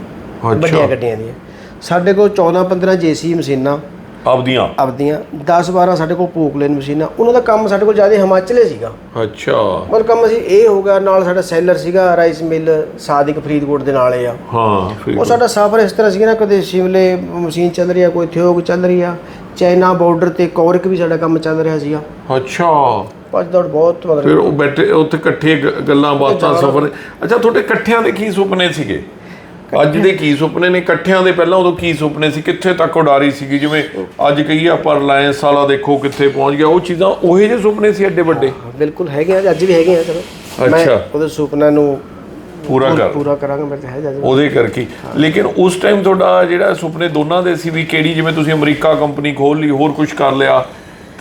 ਵੱਡੀਆਂ ਗੱਡੀਆਂ ਦੀਆਂ। ਸਾਡੇ ਕੋਲ 14 15 ਜੀਸੀਬੀ ਮਸ਼ੀਨਾਂ ਆਪਦੀਆਂ? ਆਪਦੀਆਂ। 10 12 ਸਾਡੇ ਕੋਲ ਪੋਕਲੇਨ ਮਸ਼ੀਨਾਂ। ਉਹਨਾਂ ਦਾ ਕੰਮ ਸਾਡੇ ਕੋਲ ਜ਼ਿਆਦਾ ਹਿਮਾਚਲੇ ਸੀਗਾ। ਅੱਛਾ। ਮਤਲਬ ਕੰਮ ਅਸੀਂ ਇਹ ਹੋਗਾ ਨਾਲ ਸਾਡਾ ਸੈਲਰ ਸੀਗਾ ਰਾਈਸ ਮਿਲ ਸਾਦਿਕ ਫਰੀਦਕੋਟ ਦੇ ਨਾਲ ਆ। ਹਾਂ ਉਹ ਸਾਡਾ ਸਫ਼ਰ ਇਸ ਤਰ੍ਹਾਂ ਸੀਗਾ ਨਾ ਕਦੇ ਸ਼ਿਮਲੇ ਮਸ਼ੀਨ ਚੱਲ ਰਹੀ ਆ ਕੋਈ ਥਿਓਗ ਚੱਲ ਰਹੀ ਆ। ਚਾਈਨਾ ਬਾਰਡਰ ਤੇ ਕੌਰਿਕ ਵੀ ਸਾਡਾ ਕੰਮ ਚੱਲ ਰਿਹਾ ਸੀਗਾ। ਅੱਛਾ। ਭੱਜ ਦੌੜ ਬਹੁਤ ਮਤਲਬ ਫਿਰ ਉਹ ਬੈਠੇ ਉੱਥੇ ਇਕੱਠੇ ਗੱਲਾਂ ਬਾਤਾਂ ਸਫ਼ਰ। ਅੱਛਾ ਤੁਹਾਡੇ ਇਕੱਠਿਆਂ ਦੇ ਕੀ ਸੁਪਨੇ ਸੀਗੇ? ਅੱਜ ਦੇ ਕੀ ਸੁਪਨੇ ਨੇ? ਇਕੱਠਿਆਂ ਦੇ ਪਹਿਲਾਂ ਉਦੋਂ ਕੀ ਸੁਪਨੇ ਸੀ? ਕਿੱਥੇ ਤੱਕ ਉਡਾਰੀ ਸੀਗੀ? ਜਿਵੇਂ ਅੱਜ ਕਹੀਏ ਆਪਾਂ ਰਿਲਾਇੰਸ ਵਾਲਾ ਦੇਖੋ ਕਿੱਥੇ ਪਹੁੰਚ ਗਿਆ। ਉਹ ਚੀਜ਼ਾਂ ਉਹੇ ਜਿਹੇ ਸੁਪਨੇ ਸੀ ਐਡੇ ਵੱਡੇ? ਬਿਲਕੁਲ ਹੈਗੇ ਆ ਅੱਜ ਵੀ ਹੈਗੇ ਆ ਚਲੋ। ਮੈਂ ਅੱਛਾ। ਉਹਦੇ ਸੁਪਨਾ ਨੂੰ ਪੂਰਾ ਕਰ। ਪੂਰਾ ਕਰਾਂਗਾ ਮੇਰੇ ਤੇ ਹੈ ਜੱਜ ਉਹਦੇ ਕਰਕੇ। ਲੇਕਿਨ ਉਸ ਟਾਈਮ ਤੁਹਾਡਾ ਜਿਹੜਾ ਸੁਪਨੇ ਦੋਨਾਂ ਦੇ ਸੀ ਵੀ ਕਿਹੜੀ ਜਿਵੇਂ ਤੁਸੀਂ ਅਮਰੀਕਾ ਕੰਪਨੀ ਖੋਲ ਲਈ ਹੋਰ ਕੁਝ ਕਰ ਲਿਆ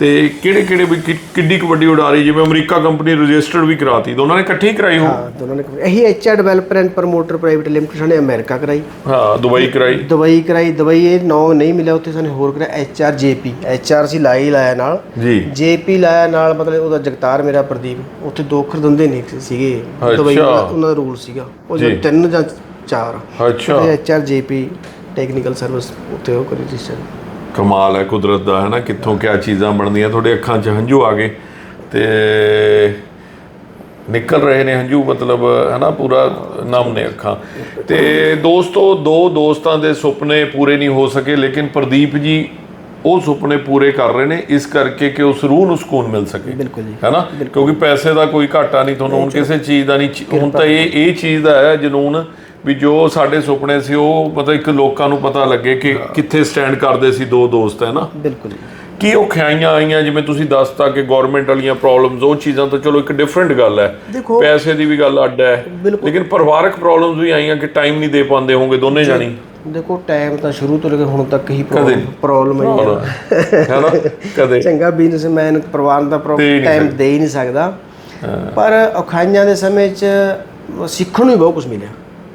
ਤੇ ਕਿਹੜੇ ਕਿਹੜੇ ਵੀ ਕਿ- ਕਿੱਡੀ ਕੁ ਵੱਡੀ ਉਡਾਰੀ ਜਿਵੇਂ ਅਮਰੀਕਾ ਕੰਪਨੀ ਰਜਿਸਟਰਡ ਵੀ ਕਰਾਤੀ ਦੋਨਾਂ ਨੇ ਇਕੱਠੀ ਕਰਾਈ ਹੋ ਹਾਂ ਦੋਨਾਂ ਨੇ। ਇਹੀ HR developer and promoter private limited ਸਾਨੇ America ਕਰਾਈ। ਹਾਂ ਦੁਬਈ ਕਰਾਈ। ਦੁਬਈ ਕਰਾਈ ਦੁਬਈ ਇਹ ਨੌ ਨਹੀਂ ਮਿਲਿਆ ਉੱਥੇ ਸਾਨੂੰ ਹੋਰ ਕਰਾਇਆ ਐਚਆਰ ਜੇਪੀ ਐਚਆਰ ਸੀ ਲਾਈ ਲਾਇਆ ਨਾਲ। ਜੀ। ਜੇਪੀ ਲਾਇਆ ਨਾਲ ਮਤਲਬ ਉਹਦਾ ਜਗਤਾਰ ਮੇਰਾ ਪ੍ਰਦੀਪ ਉੱਥੇ ਦੋ ਅੱਖਰ ਦੰਦੇ ਨਹੀਂ ਸੀਗੇ। ਦੁਬਈ ਅੱਛਾ। ਦਾ ਉਹਨਾਂ ਦਾ ਰੂਲ ਸੀਗਾ। ਉਹ ਜੀ। ਜੋ ਤਿੰਨ ਜਾਂ ਚਾਰ। ਅੱਛਾ। ਐਚਆਰ ਜੇਪੀ ਟੈਕਨੀਕਲ ਸਰਵਿਸ ਉੱਥੇ ਉਹ ਕਰੀ ਰਜਿਸਟਰ ਕਮਾਲ ਹੈ ਕੁਦਰਤ ਦਾ ਹੈ ਨਾ ਕਿੱਥੋਂ ਕਿਆ ਚੀਜ਼ਾਂ ਬਣਦੀਆਂ? ਤੁਹਾਡੇ ਅੱਖਾਂ 'ਚ ਹੰਝੂ ਆ ਗਏ ਤੇ ਨਿਕਲ ਰਹੇ ਨੇ ਹੰਝੂ ਮਤਲਬ ਹੈ ਨਾ ਪੂਰਾ ਨਮ ਨੇ ਅੱਖਾਂ। ਤੇ ਦੋਸਤੋ ਦੋ ਦੋਸਤਾਂ ਦੇ ਸੁਪਨੇ ਪੂਰੇ ਨਹੀਂ ਹੋ ਸਕੇ ਲੇਕਿਨ ਪ੍ਰਦੀਪ ਜੀ ਉਹ ਸੁਪਨੇ ਪੂਰੇ ਕਰ ਰਹੇ ਨੇ ਇਸ ਕਰਕੇ ਕਿ ਉਸ ਰੂਹ ਨੂੰ ਸਕੂਨ ਮਿਲ ਸਕੇ। ਬਿਲਕੁਲ ਜੀ। ਹੈ ਨਾ ਕਿਉਂਕਿ ਪੈਸੇ ਦਾ ਕੋਈ ਘਾਟਾ ਨਹੀਂ ਤੁਹਾਨੂੰ ਹੁਣ ਕਿਸੇ ਚੀਜ਼ ਦਾ ਨਹੀਂ ਹੁਣ ਤਾਂ ਇਹ ਇਹ ਚੀਜ਼ ਦਾ ਹੈ ਜਨੂਨ ਵੀ ਜੋ ਸਾਡੇ ਸੁਪਨੇ ਸੀ ਉਹ ਮਤਲਬ ਇੱਕ ਲੋਕਾਂ ਨੂੰ ਪਤਾ ਲੱਗੇ ਕਿ ਕਿੱਥੇ ਸਟੈਂਡ ਕਰਦੇ ਸੀ ਦੋ ਦੋਸਤ ਹੈ ਨਾ? ਬਿਲਕੁਲ। ਕੀ ਉਹ ਖਿਆਈਆਂ ਆਈਆਂ ਜਿਵੇਂ ਤੁਸੀਂ ਦੱਸਤਾ ਕਿ ਗਵਰਨਮੈਂਟ ਵਾਲੀਆਂ ਪ੍ਰੋਬਲਮਸ ਉਹ ਚੀਜ਼ਾਂ ਤਾਂ ਚਲੋ ਇੱਕ ਡਿਫਰੈਂਟ ਗੱਲ ਹੈ। ਪੈਸੇ ਦੀ ਵੀ ਗੱਲ ਅੱਡ ਹੈ। ਲੇਕਿਨ ਪਰਿਵਾਰਕ ਪ੍ਰੋਬਲਮਸ ਵੀ ਆਈਆਂ ਕਿ ਟਾਈਮ ਨਹੀਂ ਦੇ ਪਾਉਂਦੇ ਹੋਵੋਗੇ ਦੋਨੇ ਜਾਣੀ। ਦੇਖੋ ਟਾਈਮ ਤਾਂ ਸ਼ੁਰੂ ਤੋਂ ਲੈ ਕੇ ਹੁਣ ਤੱਕ ਹੀ। ਪ੍ਰੋਬਲਮ ਹੀ ਹੈ। ਹੈ। ਨਾ? ਕਦੇ। ਚੰਗਾ ਬਿਜ਼ਨਸਮੈਨ ਪਰਿਵਾਰ ਦਾ ਟਾਈਮ ਦੇ ਹੀ ਨਹੀਂ ਸਕਦਾ। ਪਰ ਔਖਾਈਆਂ ਦੇ ਸਮੇਂ 'ਚ ਸਿੱਖਣ ਨੂੰ ਬਹੁਤ ਕੁਝ ਮਿਲਿਆ।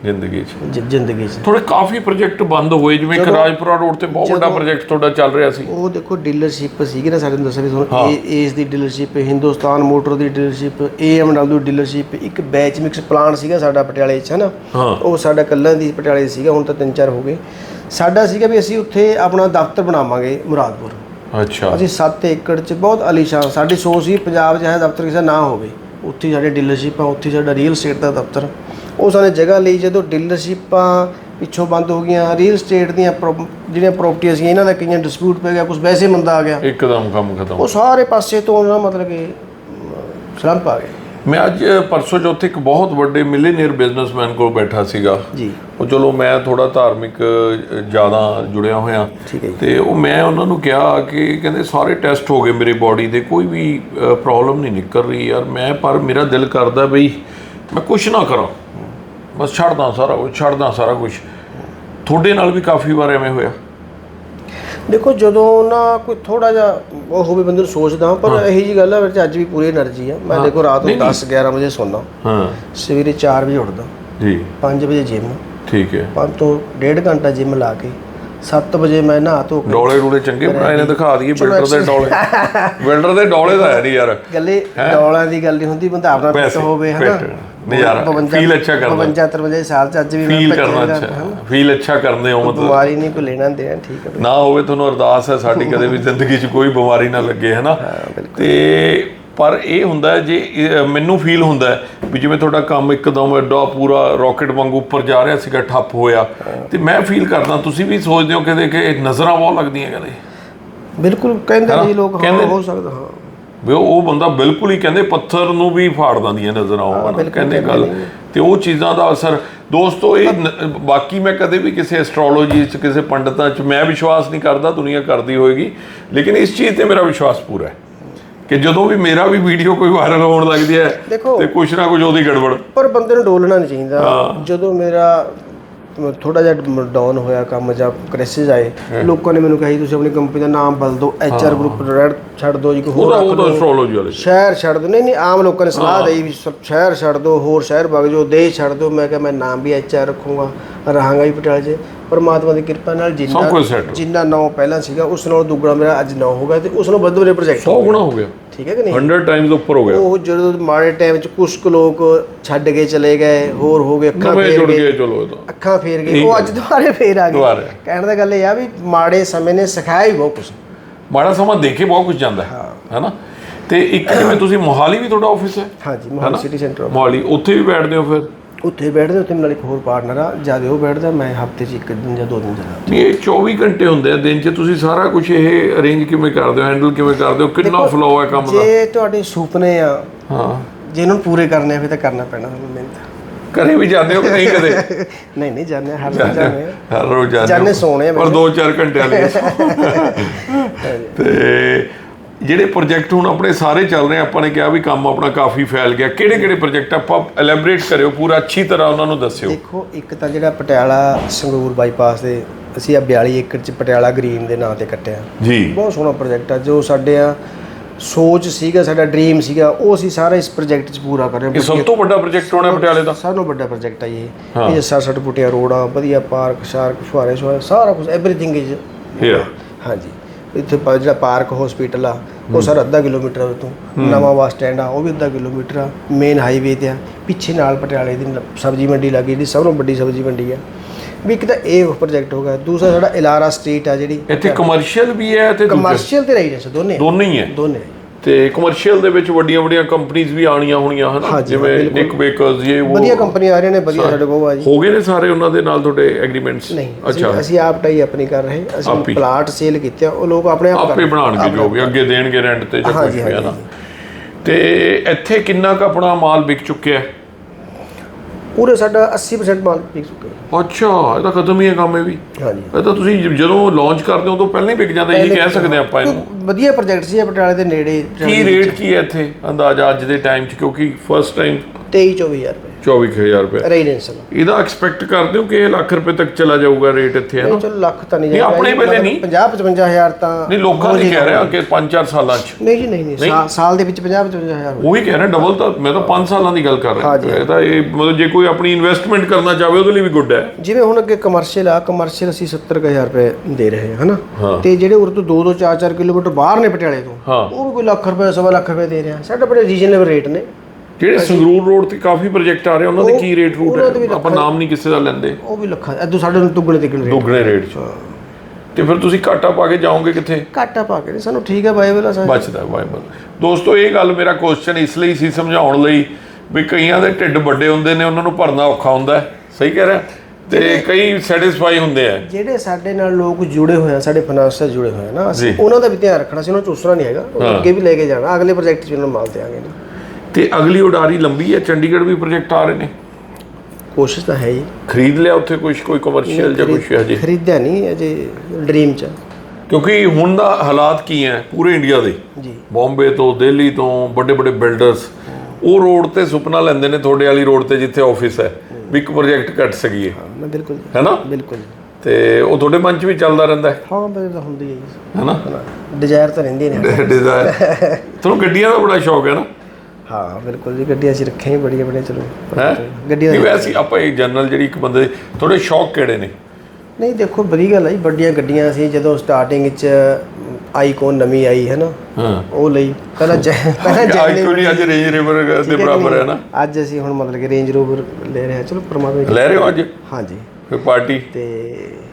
ਜ਼ਿੰਦਗੀ 'ਚ। ਜ਼ਿੰਦਗੀ 'ਚ। ਥੋੜੇ ਕਾਫੀ ਪ੍ਰੋਜੈਕਟ ਬੰਦ ਹੋਏ ਜਿਵੇਂ ਇੱਕ ਰਾਜਪੁਰਾ ਰੋਡ ਤੇ ਬਹੁਤ ਵੱਡਾ ਪ੍ਰੋਜੈਕਟ ਤੁਹਾਡਾ ਚੱਲ ਰਿਹਾ ਸੀ। ਉਹ ਦੇਖੋ ਡੀਲਰਸ਼ਿਪ ਸੀਗੀ ਨਾ ਸਾਡੇ ਨੂੰ ਦੱਸਿਆ ਵੀ ਤੁਹਾਨੂੰ ਏਸ ਦੀ ਡੀਲਰਸ਼ਿਪ ਹਿੰਦੁਸਤਾਨ ਮੋਟਰ ਦੀ ਡੀਲਰਸ਼ਿਪ ਏਐਮਡਬਲਿਊ ਡੀਲਰਸ਼ਿਪ ਇੱਕ ਬੈਚ ਮਿਕਸ ਪਲਾਂਟ ਸੀਗਾ ਸਾਡਾ ਪਟਿਆਲੇ 'ਚ ਹਨਾ? ਉਹ ਸਾਡਾ ਕੱਲਾਂ ਦੀ ਪਟਿਆਲੇ ਸੀਗਾ ਹੁਣ ਤਾਂ ਤਿੰਨ ਚਾਰ ਹੋ ਗਏ। ਸਾਡਾ ਸੀਗਾ ਵੀ ਅਸੀਂ ਉੱਥੇ ਆਪਣਾ ਦਫ਼ਤਰ ਬਣਾਵਾਂਗੇ ਮੁਰਾਦਪੁਰ। ਅੱਛਾ। ਅਸੀਂ 7 ਏਕੜ 'ਚ ਬਹੁਤ ਆਲੀਸ਼ਾਨ ਸਾਡੀ ਸੋਚ ਸੀ ਪੰਜਾਬ 'ਚ ਹੈ ਦਫ਼ਤਰ ਕਿਸੇ ਨਾ ਹੋਵੇ। ਉੱਥੇ ਸਾਡੇ ਡੀਲਰਸ਼ਿਪ ਆ ਉੱਥੇ ਸਾਡਾ ਰੀਅਲ ਸਟੇਟ ਦਾ ਦਫ਼ਤਰ। ਉਹ ਸਾਨੇ ਜਗ੍ਹਾ ਲਈ ਜਦੋਂ ਡੀਲਰਸ਼ਿਪਾਂ ਪਿੱਛੋਂ ਬੰਦ ਹੋ ਗਈਆਂ ਰੀਅਲ ਸਟੇਟ ਦੀਆਂ ਜਿਹੜੀਆਂ ਪ੍ਰਾਪਰਟੀਆਂ ਸੀ ਇਹਨਾਂ ਦਾ ਕਈਆਂ ਡਿਸਪਿਊਟ ਪੈ ਗਿਆ ਕੁਝ ਵੈਸੇ ਮੰਦਾ ਆ ਗਿਆ। ਇੱਕਦਮ ਕੰਮ ਖਤਮ। ਉਹ ਸਾਰੇ ਪਾਸੇ ਤੋਂ ਨਾ ਮਤਲਬ ਕਿ ਸਲੰਪ ਆ ਗਿਆ ਮੈਂ ਅੱਜ ਪਰਸੋਂ ਚੌਥੇ ਇੱਕ ਬਹੁਤ ਵੱਡੇ ਮਿਲੀਨੀਅਰ ਬਿਜ਼ਨਸਮੈਨ ਕੋਲ ਬੈਠਾ ਸੀਗਾ। ਜੀ। ਉਹ ਚਲੋ ਮੈਂ ਥੋੜਾ ਧਾਰਮਿਕ ਜ਼ਿਆਦਾ ਜੁੜਿਆ ਹੋਇਆ। ਤੇ ਉਹ ਮੈਂ ਉਹਨਾਂ ਨੂੰ ਕਿਹਾ ਕਿ ਕਹਿੰਦੇ ਸਾਰੇ ਟੈਸਟ ਹੋ ਗਏ ਮੇਰੇ ਬਾਡੀ ਦੇ ਕੋਈ ਵੀ ਪ੍ਰੋਬਲਮ ਨਹੀਂ ਨਿਕਲ ਰਹੀ ਯਾਰ। ਮੈਂ ਪਰ ਮੇਰਾ ਦਿਲ ਕਰਦਾ ਬਈ ਮੈਂ ਕੁਝ ਨਾ ਕਰਾਂ। ਬਸ ਛੱਡਦਾ ਸਾਰਾ ਕੁਝ ਛੱਡਦਾ ਸਾਰਾ ਕੁਝ ਤੁਹਾਡੇ ਨਾਲ ਵੀ ਕਾਫੀ ਵਾਰ ਐਵੇਂ ਹੋਇਆ। ਦੇਖੋ ਜਦੋਂ ਨਾ ਕੋਈ ਥੋੜਾ ਜਿਹਾ ਉਹ ਹੋਵੇ ਬੰਦੇ ਨੂੰ ਸੋਚਦਾ ਪਰ ਇਹੀ ਜੀ ਗੱਲ ਹੈ ਵਿੱਚ ਅੱਜ ਵੀ ਪੂਰੀ એનર્ਜੀ ਆ। ਮੈਂ ਦੇਖੋ ਰਾਤ ਨੂੰ 10 11 ਵਜੇ ਸੌਂਦਾ। ਹਾਂ। ਸਵੇਰੇ 4 ਵਜੇ ਉੱਠਦਾ। ਜੀ। 5 ਵਜੇ ਜਿੰਮ ਠੀਕ ਹੈ। 5 ਤੋਂ 1.5 ਘੰਟਾ ਜਿੰਮ ਲਾ ਕੇ 7 ਵਜੇ ਮੈਂ ਨਹਾ ਧੋ ਕੇ ਡੋਲੇ ਡੂਲੇ ਚੰਗੇ ਬਣਾਏ ਨੇ ਦਿਖਾ ਦਈਏ ਬਿਲਡਰ ਦੇ ਡੋਲੇ। ਬਿਲਡਰ ਦੇ ਡੋਲੇ ਦਾ ਹੈ ਨਹੀਂ ਯਾਰ। ਗੱਲੇ ਡੋਲਾਂ ਦੀ ਗੱਲ ਨਹੀਂ ਹੁੰਦੀ ਬੰਦਾ ਆਪਣਾ ਫਿੱਟ ਹੋਵੇ ਹਨਾ? ਨਜ਼ਾਰਾ, feel ਅੱਛਾ ਕਰਦਾ। 52 53 ਸਾਲ ਚ ਅੱਜ ਵੀ ਮੈਂ ਫੀਲ ਕਰਨਾ ਅੱਛਾ। ਫੀਲ ਅੱਛਾ ਕਰਦੇ ਹੋ ਮਤਲਬ। ਬਿਮਾਰੀ ਨਹੀਂ ਕੋਈ ਲੈਣਾ ਦੇਣਾ ਠੀਕ ਹੈ ਨਾ ਹੋਵੇ ਤੁਹਾਨੂੰ ਅਰਦਾਸ ਹੈ ਸਾਡੀ ਕਦੇ ਵੀ ਜ਼ਿੰਦਗੀ 'ਚ ਕੋਈ ਬਿਮਾਰੀ ਨਾ ਲੱਗੇ ਹੈ ਨਾ ਤੇ ਪਰ ਇਹ ਹੁੰਦਾ ਜੇ ਮੈਨੂੰ ਫੀਲ ਹੁੰਦਾ ਵੀ ਜਿਵੇਂ ਤੁਹਾਡਾ ਕੰਮ ਇੱਕਦਮ ਐਡਾ ਪੂਰਾ ਰਾਕਟ ਵਾਂਗੂ ਉੱਪਰ ਜਾ ਰਿਹਾ ਸੀਗਾ ਠੱਪ ਹੋਇਆ। ਤੇ ਮੈਂ ਫੀਲ ਕਰਦਾ ਤੁਸੀਂ ਵੀ ਸੋਚਦੇ ਹੋ ਕਿ ਕਿ ਨਜ਼ਰਾਂ ਬਹੁਤ ਲੱਗਦੀਆਂ ਕਦੇ? ਬਿਲਕੁਲ ਕਹਿੰਦੇ ਜੀ ਲੋਕ ਹਾਂ ਕਹਿੰਦੇ- ਹੋ ਸਕਦਾ ਹਾਂ। ਵੀ ਉਹ ਬੰਦਾ ਬਿਲਕੁਲ ਹੀ ਕਹਿੰਦੇ ਪੱਥਰ ਨੂੰ ਵੀ ਫਾੜ ਦਿੰਦੀਆਂ ਨਜ਼ਰਾਂ ਉਹ। ਕਹਿੰਦੇ ਗੱਲ। ਤੇ ਉਹ ਚੀਜ਼ਾਂ ਦਾ ਅਸਰ ਦੋਸਤੋ ਇਹ ਬਾਕੀ ਮੈਂ ਕਦੇ ਵੀ ਕਿਸੇ ਐਸਟ੍ਰੋਲੋਜੀ 'ਚ ਕਿਸੇ ਪੰਡਤਾਂ 'ਚ ਮੈਂ ਵਿਸ਼ਵਾਸ ਨਹੀਂ ਕਰਦਾ ਦੁਨੀਆ ਕਰਦੀ ਹੋਏਗੀ। ਲੇਕਿਨ ਇਸ ਚੀਜ਼ ਤੇ ਮੇਰਾ ਵਿਸ਼ਵਾਸ ਪੂਰਾ ਹੈ। ਕਿ ਜਦੋਂ ਵੀ ਮੇਰਾ ਵੀ ਵੀਡੀਓ ਕੋਈ ਵਾਇਰਲ ਹੋਣ ਲੱਗਦੀ ਹੈ ਦੇਖੋ ਤੇ ਕੁਛ ਨਾ ਕੁਛ ਉਹਦੀ ਗੜਬੜ। ਪਰ ਬੰਦੇ ਨੂੰ ਡੋਲਣਾ ਨਹੀਂ ਚਾਹੀਦਾ। ਜਦੋਂ ਮੇਰਾ ਥੋੜਾ ਜਿਹਾ ਡਾਊਨ ਹੋਇਆ ਕੰਮ ਜਾਂ ਕ੍ਰਾਈਸਿਸ ਆਏ ਲੋਕਾਂ ਨੇ ਮੈਨੂੰ ਕਹੀ ਤੁਸੀਂ ਆਪਣੀ ਕੰਪਨੀ ਦਾ ਨਾਮ ਬਦਲ ਦਿਓ ਐਚਆਰ ਗਰੁੱਪ ਰੈਡ ਛੱਡ ਦਿਓ ਜੀ ਕੋਈ ਹੋਰ ਦਿਓ। ਐਸਟ੍ਰੋਲੋਜੀ ਵਾਲੇ। ਸ਼ਹਿਰ ਛੱਡ ਦਿਓ। ਨਹੀਂ ਨਹੀਂ ਆਮ ਲੋਕਾਂ ਨੇ ਸਲਾਹ ਦੇਈ ਵੀ ਸ਼ਹਿਰ ਛੱਡ ਦਿਓ ਹੋਰ ਸ਼ਹਿਰ ਵਗ ਜਾਓ ਦੇਸ਼ ਛੱਡ ਦਿਓ। ਮੈਂ ਕਿਹਾ ਮੈਂ ਨਾਮ ਵੀ ਐਚਆਰ ਰੱਖੂੰਗਾ ਰਹਾਂਗਾ ਵੀ ਪਟਿਆਲੇ 'ਚ। ਪਰਮਾਤਮਾ ਦੀ ਕਿਰਪਾ ਨਾਲ ਸਭ ਜਿੰਨਾ ਕੁਝ set। ਜਿੰਨਾ ਨਾਂ ਪਹਿਲਾਂ ਸੀਗਾ ਉਸ ਨਾਲੋਂ ਦੁੱਗਣਾ ਮੇਰਾ ਅੱਜ ਨਾਂ ਹੋ ਗਿਆ ਤੇ ਉਸ ਨਾਲੋਂ ਵੱਧ ਮੇਰੇ ਪ੍ਰੋਜੈਕਟ 100 ਗੁਣਾ ਹੋ ਗਿਆ। ਠੀਕ ਹੈ ਕਿ ਨਹੀਂ? 100 ਟਾਈਮਸ ਉੱਪਰ ਹੋ ਗਿਆ। ਉਹ ਜਦੋਂ ਮਾੜੇ ਟਾਈਮ 'ਚ ਕੁਝ ਕੁ ਲੋਕ ਛੱਡ ਕੇ ਚਲੇ ਗਏ ਹੋਰ ਹੋ ਗਏ ਅੱਖਾਂ ਨਵੇਂ ਫੇਰ ਜੁੜ ਗਏ ਗਏ। ਚਲੋ ਇਹ ਤਾਂ। ਅੱਖਾਂ ਫੇਰ ਗਏ। ਉਹ ਅੱਜ ਦੁਬਾਰੇ ਫੇਰ ਆ ਗਏ। ਕਹਿਣ ਦਾ ਗੱਲ ਇਹ ਆ ਵੀ ਮਾੜੇ ਸਮੇਂ ਨੇ ਸਿਖਾਇਆ ਹੀ ਬਹੁਤ ਕੁਝ ਮਾੜਾ ਸਮਾਂ ਦੇਖੇ ਬਹੁਤ ਕੁਝ ਜਾਂਦਾ ਹੈ ਹੈਨਾ? ਤੇ ਇੱਕ ਜਿਵੇਂ ਤੁਸੀਂ ਮੋਹਾਲੀ ਵੀ ਤੁਹਾਡਾ ਆਫਿਸ ਹੈ ਹਾਂਜੀ ਮੋਹਾਲੀ ਸਿਟੀ ਸੈਂਟਰ ਮੋਹਾਲੀ ਉੱਥੇ ਵੀ ਬੈਠਦੇ ਹੋ ਫਿਰ? ਉੱਥੇ ਬੈਠਦੇ ਉੱਥੇ ਨਾਲ ਇੱਕ ਹੋਰ ਪਾਰਟਨਰ ਆ ਜਦ ਉਹ ਬੈਠਦਾ ਮੈਂ ਹਫ਼ਤੇ 'ਚ ਇੱਕ ਦਿਨ ਜਾਂ ਦੋ ਦਿਨ ਜਾਣਾ ਨਹੀਂ ਇਹ 24 ਘੰਟੇ ਹੁੰਦੇ ਆ ਦਿਨ 'ਚ ਤੁਸੀਂ ਸਾਰਾ ਕੁਝ ਇਹ ਅਰੇਂਜ ਕਿਵੇਂ ਕਰਦੇ ਹੋ ਹੈਂਡਲ ਕਿਵੇਂ ਕਰਦੇ ਹੋ ਕਿੰਨਾ ਫਲੋ ਹੈ ਕੰਮ ਦਾ? ਜੇ ਤੁਹਾਡੇ ਸੁਪਨੇ ਆ ਹਾਂ। ਜੇ ਇਹਨਾਂ ਨੂੰ ਪੂਰੇ ਕਰਨੇ ਆ ਫਿਰ ਤਾਂ ਕਰਨਾ ਪੈਣਾ ਤੁਹਾਨੂੰ ਮਿਹਨਤ। ਘਰੇ ਵੀ ਜਾਂਦੇ ਹੋ ਕਿ ਨਹੀਂ ਕਦੇ? ਨਹੀਂ ਨਹੀਂ ਜਾਣੇ ਹਰ ਰੋਜ਼ ਆ। ਹਰ ਰੋਜ਼ ਜਾਂਦੇ ਜਾਂਦੇ ਆ ਪਰ 2-4 ਘੰਟੇ ਲਈ ਤੇ ਜਿਹੜੇ ਪ੍ਰੋਜੈਕਟ ਹੁਣ ਆਪਣੇ ਸਾਰੇ ਚੱਲ ਰਹੇ ਆ, ਆਪਾਂ ਨੇ ਕਿਹਾ ਵੀ ਕੰਮ ਆਪਣਾ ਕਾਫੀ ਫੈਲ ਗਿਆ। ਕਿਹੜੇ ਕਿਹੜੇ ਪ੍ਰੋਜੈਕਟ ਆਪਾਂ ਐਲੈਬੋਰੇਟ ਕਰਿਓ ਪੂਰਾ ਅੱਛੀ ਤਰ੍ਹਾਂ ਉਹਨਾਂ ਨੂੰ ਦੱਸਿਓ। ਦੇਖੋ ਇੱਕ ਤਾਂ ਜਿਹੜਾ ਪਟਿਆਲਾ ਸੰਗਰੂਰ ਬਾਈਪਾਸ ਦੇ ਅਸੀਂ ਆ 42 ਏਕੜ ਚ ਪਟਿਆਲਾ ਗ੍ਰੀਨ ਦੇ ਨਾਂ ਤੇ ਕੱਟਿਆ। ਜੀ। ਬਹੁਤ ਸੋਹਣਾ ਪ੍ਰੋਜੈਕਟ ਆ ਜੋ ਸਾਡੇ ਆ ਸੋਚ ਸੀਗਾ ਸਾਡਾ ਡ੍ਰੀਮ ਸੀਗਾ ਉਹ ਅਸੀਂ ਸਾਰਾ ਇਸ ਪ੍ਰੋਜੈਕਟ 'ਚ ਪੂਰਾ ਕਰ ਰਹੇ ਇਹ ਹਾਂ ਸਭ ਤੋਂ ਵੱਡਾ ਪ੍ਰੋਜੈਕਟ ਹੋਣਾ ਪਟਿਆਲੇ ਦਾ? ਸਭ ਤੋਂ ਵੱਡਾ ਪ੍ਰੋਜੈਕਟ ਆ ਇਹ। ਇਹ 67 ਫੁੱਟੀਆਂ ਰੋਡਾਂ ਵਧੀਆ ਪਾਰਕ ਸ਼ਾਰਕ ਫੁਹਾਰੇ ਸਾਰਾ ਕੁਝ ਐਵਰੀਥਿੰਗ ਇਜ਼ ਹੇਅਰ ਹਾਂਜੀ। ਇੱਥੇ ਪਾ- ਜਿਹੜਾ ਪਾਰਕ ਹਸਪੀਟਲ ਆ ਉਹ ਸਰ ਅੱਧਾ ਕਿਲੋਮੀਟਰ ਆ ਤੋਂ। ਨਵਾਂ ਬੱਸ ਸਟੈਂਡ ਆ ਉਹ ਵੀ ਅੱਧਾ ਕਿਲੋਮੀਟਰ ਆ ਮੇਨ ਹਾਈਵੇ ਤੇ ਆ। ਪਿੱਛੇ ਨਾਲ ਪਟਿਆਲੇ ਦੀ ਲ- ਸਬਜ਼ੀ ਮੰਡੀ ਲੱਗੀ ਜਿਹੜੀ ਸਭ ਤੋਂ ਵੱਡੀ ਸਬਜ਼ੀ ਮੰਡੀ ਆ। ਵੀ ਇੱਕ ਤਾਂ ਇਹ ਪ੍ਰੋਜੈਕਟ ਹੋ ਗਿਆ। ਦੂਸਰਾ ਸਾਡਾ ਇਲਾਰਾ ਸਟਰੀਟ ਆ ਜਿਹੜੀ ਇੱਥੇ ਕਮਰਸ਼ੀਅਲ ਵੀ ਹੈ ਤੇ ਦੂਜਾ? ਕਮਰਸ਼ੀਅਲ ਤੇ ਰੈਜ਼ੀਡੈਂਸ ਦੋਨੇ। ਦੋਨੇ ਹੀ ਹੈ? ਦੋਨੇ। ਤੇ ਕਮਰਸ਼ੀਅਲ ਦੇ ਵਿੱਚ ਵੱਡੀਆਂ ਵੱਡੀਆਂ ਕੰਪਨੀਆਂ ਵੀ ਆਣੀਆਂ ਹੋਣੀਆਂ ਹਨ? ਜਿਵੇਂ। ਨਿਕ ਬੇਕਰਸ ਇਹ ਉਹ ਵਧੀਆ ਕੰਪਨੀ ਆ ਰਹੀਆਂ ਨੇ ਵਧੀਆ ਸਾਡੇ ਕੋਲ ਆ ਜੀ ਹੋ ਗਏ ਨੇ ਸਾਰੇ ਉਹਨਾਂ ਦੇ ਨਾਲ ਤੁਹਾਡੇ ਐਗਰੀਮੈਂਟਸ ਨਹੀਂ ਅਸੀਂ ਅਸੀਂ ਆਪ ਟਾਈ ਆਪਣੀ ਕਰ ਰਹੇ ਅਸੀਂ। ਪਲਾਟ ਸੇਲ ਕੀਤੇ ਉਹ ਲੋਕ ਆਪਣੇ ਆਪ ਆਪੇ ਕਰ ਬਣਾਉਣਗੇ ਜੋ ਵੀ ਅੱਗੇ ਦੇਣਗੇ ਰੈਂਟ ਤੇ ਜਾਂ ਕੁਝ ਵੀ ਹੈ ਨਾ ਤੇ ਇੱਥੇ ਕਿੰਨਾ ਕੁ ਆਪਣਾ ਮਾਲ ਵਿਕ ਚੁੱਕਿਆ ਹੈ? ਪੂਰੇ ਸਾਡਾ 80% ਮਾਲ ਵਿਕ ਚੁੱਕਾ ਅੱਛਾ ਇਹ ਤਾਂ ਖਤਮ ਹੀ ਹੈ ਕੰਮ ਇਹ ਵੀ। ਹਾਂਜੀ। ਇਹ ਤਾਂ ਤੁਸੀਂ ਜ- ਜਦੋਂ ਲਾਂਚ ਕਰਦੇ ਹੋ ਤਾਂ ਪਹਿਲਾਂ ਹੀ ਵਿਕ ਜਾਂਦਾ ਇਹ ਕਹਿ ਸਕਦੇ ਆਪਾਂ ਇਹਨੂੰ। ਵਧੀਆ ਪ੍ਰੋਜੈਕਟ ਸੀ ਇਹ ਪਟਿਆਲੇ ਦੇ ਨੇੜੇ ਕੀ ਰੇਟ ਕੀ ਹੈ ਇੱਥੇ ਅੰਦਾਜ਼ਾ ਅੱਜ ਦੇ ਟਾਈਮ 'ਚ? ਕਿਉਂਕਿ ਫਸਟ ਟਾਈਮ 23 24000 ਰੁਪਏ। 24000 ਰੁਪਏ। ਰੈਜ਼ੀਡੈਂਸ਼ੀਅਲ ਇਹਦਾ ਐਕਸਪੈਕਟ ਕਰਦੇ ਹੋ ਕਿ ਇਹ ਲੱਖ ਰੁਪਏ ਤੱਕ ਚਲਾ ਜਾਊਗਾ ਰੇਟ ਇੱਥੇ ਹੈ ਨਾ? ਚਲੋ ਲੱਖ ਤਾਂ ਨਹੀਂ ਨਹੀਂ, ਆਪਣੇ ਵੇਲੇ ਨਹੀਂ। 50 55000 ਤਾਂ ਨਹੀਂ ਲੋਕਾਂ ਨੇ ਕਹਿ ਰਿਹਾ ਕਿ 5-4 ਸਾਲਾਂ 'ਚ। ਨਹੀਂ ਜੀ ਨਹੀਂ ਨਹੀਂ ਸਾਲ- ਸਾਲ ਦੇ ਵਿੱਚ 50 55000 ਉਹੀ ਕਹਿ ਰਿਹਾ ਡਬਲ ਤਾਂ ਮੈਂ ਤਾਂ 5 ਸਾਲਾਂ ਦੀ ਗੱਲ ਕਰ ਰਿਹਾ। ਇਹ ਤਾਂ ਇਹ ਮਤਲਬ ਜੇ ਕੋਈ ਆਪਣੀ ਇਨਵੈਸਟਮੈਂਟ ਕਰਨਾ ਚਾਹਵੇ ਉਹਦੇ ਲਈ ਵੀ ਗੁੱਡ ਹੈ। ਜਿਵੇਂ ਹੁਣ ਅੱਗੇ ਕਮਰਸ਼ੀਅਲ ਆ ਕਮਰਸ਼ੀਅਲ ਅਸੀਂ 70000 ਰੁਪਏ ਦੇ ਰਹੇ ਹਾਂ ਹਨਾ। ਤੇ ਜਿਹੜੇ ਉਰ ਤੋਂ 2 2 4 4 ਕਿਲੋਮੀਟਰ ਬਾਹਰ ਨੇ ਪਟਿਆਲੇ ਤੋਂ ਹਾਂ। ਉਹ ਵੀ ਕੋਈ ਲੱਖ ਰੁਪਏ ਸਵਾ ਲੱਖ ਰੁਪਏ ਦੇ ਰਿਹਾ ਸਾਡਾ ਬੜੇ ਰੀਜਨੇਬਲ ਰੇਟ ਨੇ। ਜਿਹੜੇ ਸੰਗਰੂਰ ਰੋਡ ਤੇ ਕਾਫੀ ਪ੍ਰੋਜੈਕਟ ਆ ਰਹੇ ਉਹਨਾਂ ਦੇ ਕੀ ਰੇਟ ਰੂਟ ਹੈ? ਆਪਾਂ ਨਾਮ ਨਹੀਂ ਕਿਸੇ ਦਾ ਲੈਂਦੇ। ਉਹ ਵੀ ਲੱਖਾਂ ਐਦੋਂ ਸਾਡੇ ਨੂੰ ਦੁੱਗਣੇ ਤਿੱਗਣੇ ਰੇਟ ਦੁੱਗਣੇ ਰੇਟ 'ਚ। ਤੇ ਫਿਰ ਤੁਸੀਂ ਘਾਟਾ ਪਾ ਕੇ ਜਾਓਗੇ ਕਿੱਥੇ? ਘਾਟਾ ਪਾ ਕੇ ਸਾਨੂੰ ਠੀਕ ਹੈ ਬਾਈਬਲ ਆ ਸਾਨੂੰ ਬਚਦਾ ਬਾਈਬਲ। ਦੋਸਤੋ ਇਹ ਗੱਲ ਮੇਰਾ ਕੁਐਸਚਨ ਇਸ ਲਈ ਸੀ ਸਮਝਾਉਣ ਲਈ ਵੀ ਕਈਆਂ ਦੇ ਢਿੱਡ ਵੱਡੇ ਹੁੰਦੇ ਨੇ ਉਹਨਾਂ ਨੂੰ ਭਰਨਾ ਔਖਾ ਹੁੰਦਾ ਸਹੀ ਕਹਿ ਰਿਹਾ? ਤੇ ਕਈ ਸੈਟੀਸਫਾਈ ਹੁੰਦੇ ਆ। ਜਿਹੜੇ ਸਾਡੇ ਨਾਲ ਲੋਕ ਜੁੜੇ ਹੋਏ ਆ ਸਾਡੇ ਫਾਈਨਾਂਸ ਨਾਲ ਜੁੜੇ ਹੋਏ ਆ ਨਾ ਅਸੀਂ। ਉਹਨਾਂ ਦਾ ਵੀ ਧਿਆਨ ਰੱਖਣਾ ਸੀ ਉਹਨਾਂ ਨੂੰ ਚੂਸਣਾ ਨਹੀਂ ਹੈਗਾ। ਅੱਗੇ ਵੀ ਲੈ ਕੇ ਜਾਣਾ ਅਗਲੇ ਪ੍ਰੋਜੈਕਟ 'ਚ ਉਹਨਾਂ ਨੂੰ ਮਾਲ ਦੇਾਂਗੇ ਨਾ ਤੇ ਅਗਲੀ ਉਡਾਰੀ ਲੰਬੀ ਹੈ ਚੰਡੀਗੜ੍ਹ ਵੀ ਪ੍ਰੋਜੈਕਟ ਆ ਰਹੇ ਨੇ। ਕੋਸ਼ਿਸ਼ ਤਾਂ ਹੈ ਹੀ ਖਰੀਦ ਲਿਆ ਉੱਥੇ ਕੁਝ ਕੋਈ ਕਮਰਸ਼ੀਅਲ ਜਾਂ ਕੁਝ ਹਜੇ? ਖਰੀਦਿਆ ਨਹੀਂ ਅਜੇ ਡ੍ਰੀਮ 'ਚ ਕਿਉਂਕਿ ਹੁਣ ਦਾ ਹਾਲਾਤ ਕੀ ਹੈ ਪੂਰੇ ਇੰਡੀਆ ਦੇ। ਜੀ। ਬੰਬੇ ਤੋਂ ਦਿੱਲੀ ਤੋਂ ਵੱਡੇ ਵੱਡੇ ਬਿਲਡਰਸ ਉਹ ਰੋਡ ਤੇ ਸੁਪਨਾ ਲੈਂਦੇ ਨੇ ਤੁਹਾਡੇ ਵਾਲੀ ਰੋਡ ਤੇ ਜਿੱਥੇ ਆਫਿਸ ਹੈ ਵੀ ਇੱਕ ਪ੍ਰੋਜੈਕਟ ਕੱਟ ਸਕੀਏ ਮੈਂ ਬਿਲਕੁਲ ਹੈਨਾ? ਬਿਲਕੁਲ ਤੇ ਉਹ ਤੁਹਾਡੇ ਮਨ 'ਚ ਵੀ ਚੱਲਦਾ ਰਹਿੰਦਾ ਹੈ? ਹਾਂ ਬਈ ਤਾਂ ਹੁੰਦੀ ਹੈ ਜੀ। ਹੈਨਾ? ਡਿਜ਼ਾਇਰ ਤਾਂ ਰਹਿੰਦੀ ਨੇ। ਡਿਜ਼ਾਇਰ ਤੁਹਾਨੂੰ ਗੱਡੀਆਂ ਦਾ ਬੜਾ ਸ਼ੌਕ ਹੈ ਨਾ। ਹਾਂ ਬਿਲਕੁਲ ਜੀ ਗੱਡੀਆਂ ਅਸੀਂ ਰੱਖੀਆਂ ਹੀ ਬੜੀਆਂ ਬੜੀਆਂ ਚਲੋ। ਗੱਡੀਆਂ ਨਹੀਂ ਵੈਸੇ ਆਪਾਂ ਇਹ ਜਨਰਲ ਜਿਹੜੀ ਇੱਕ ਬੰਦੇ ਤੁਹਾਡੇ ਸ਼ੌਕ ਕਿਹੜੇ ਨੇ? ਨਹੀਂ ਦੇਖੋ ਬੜੀ ਗੱਲ ਹੈ ਜੀ ਵੱਡੀਆਂ ਗੱਡੀਆਂ ਸੀ ਜਦੋਂ ਸਟਾਰਟਿੰਗ ਵਿੱਚ ਆਈਕੋਨ ਨਵੀਂ ਆਈ ਹੈ ਨਾ ਹਾਂ। ਉਹ ਲਈ। ਪਹਿਲਾਂ ਪਹਿਲਾਂ ਆਈਕੋਨ ਅੱਜ ਰੇਂਜ ਰਿਵਰ ਦੇ ਬਰਾਬਰ ਹੈ ਨਾ? ਅੱਜ ਅਸੀਂ ਹੁਣ ਮਤਲਬ ਕਿ ਰੇਂਜ ਰੋਵਰ ਲੈ ਰਹੇ ਹਾਂ। ਚਲੋ ਪਰਮਾਤਮਾ ਦੀ- ਲੈ ਰਹੇ ਹੋ ਅੱਜ? ਹਾਂਜੀ ਫਿਰ ਪਾਰਟੀ ਤੇ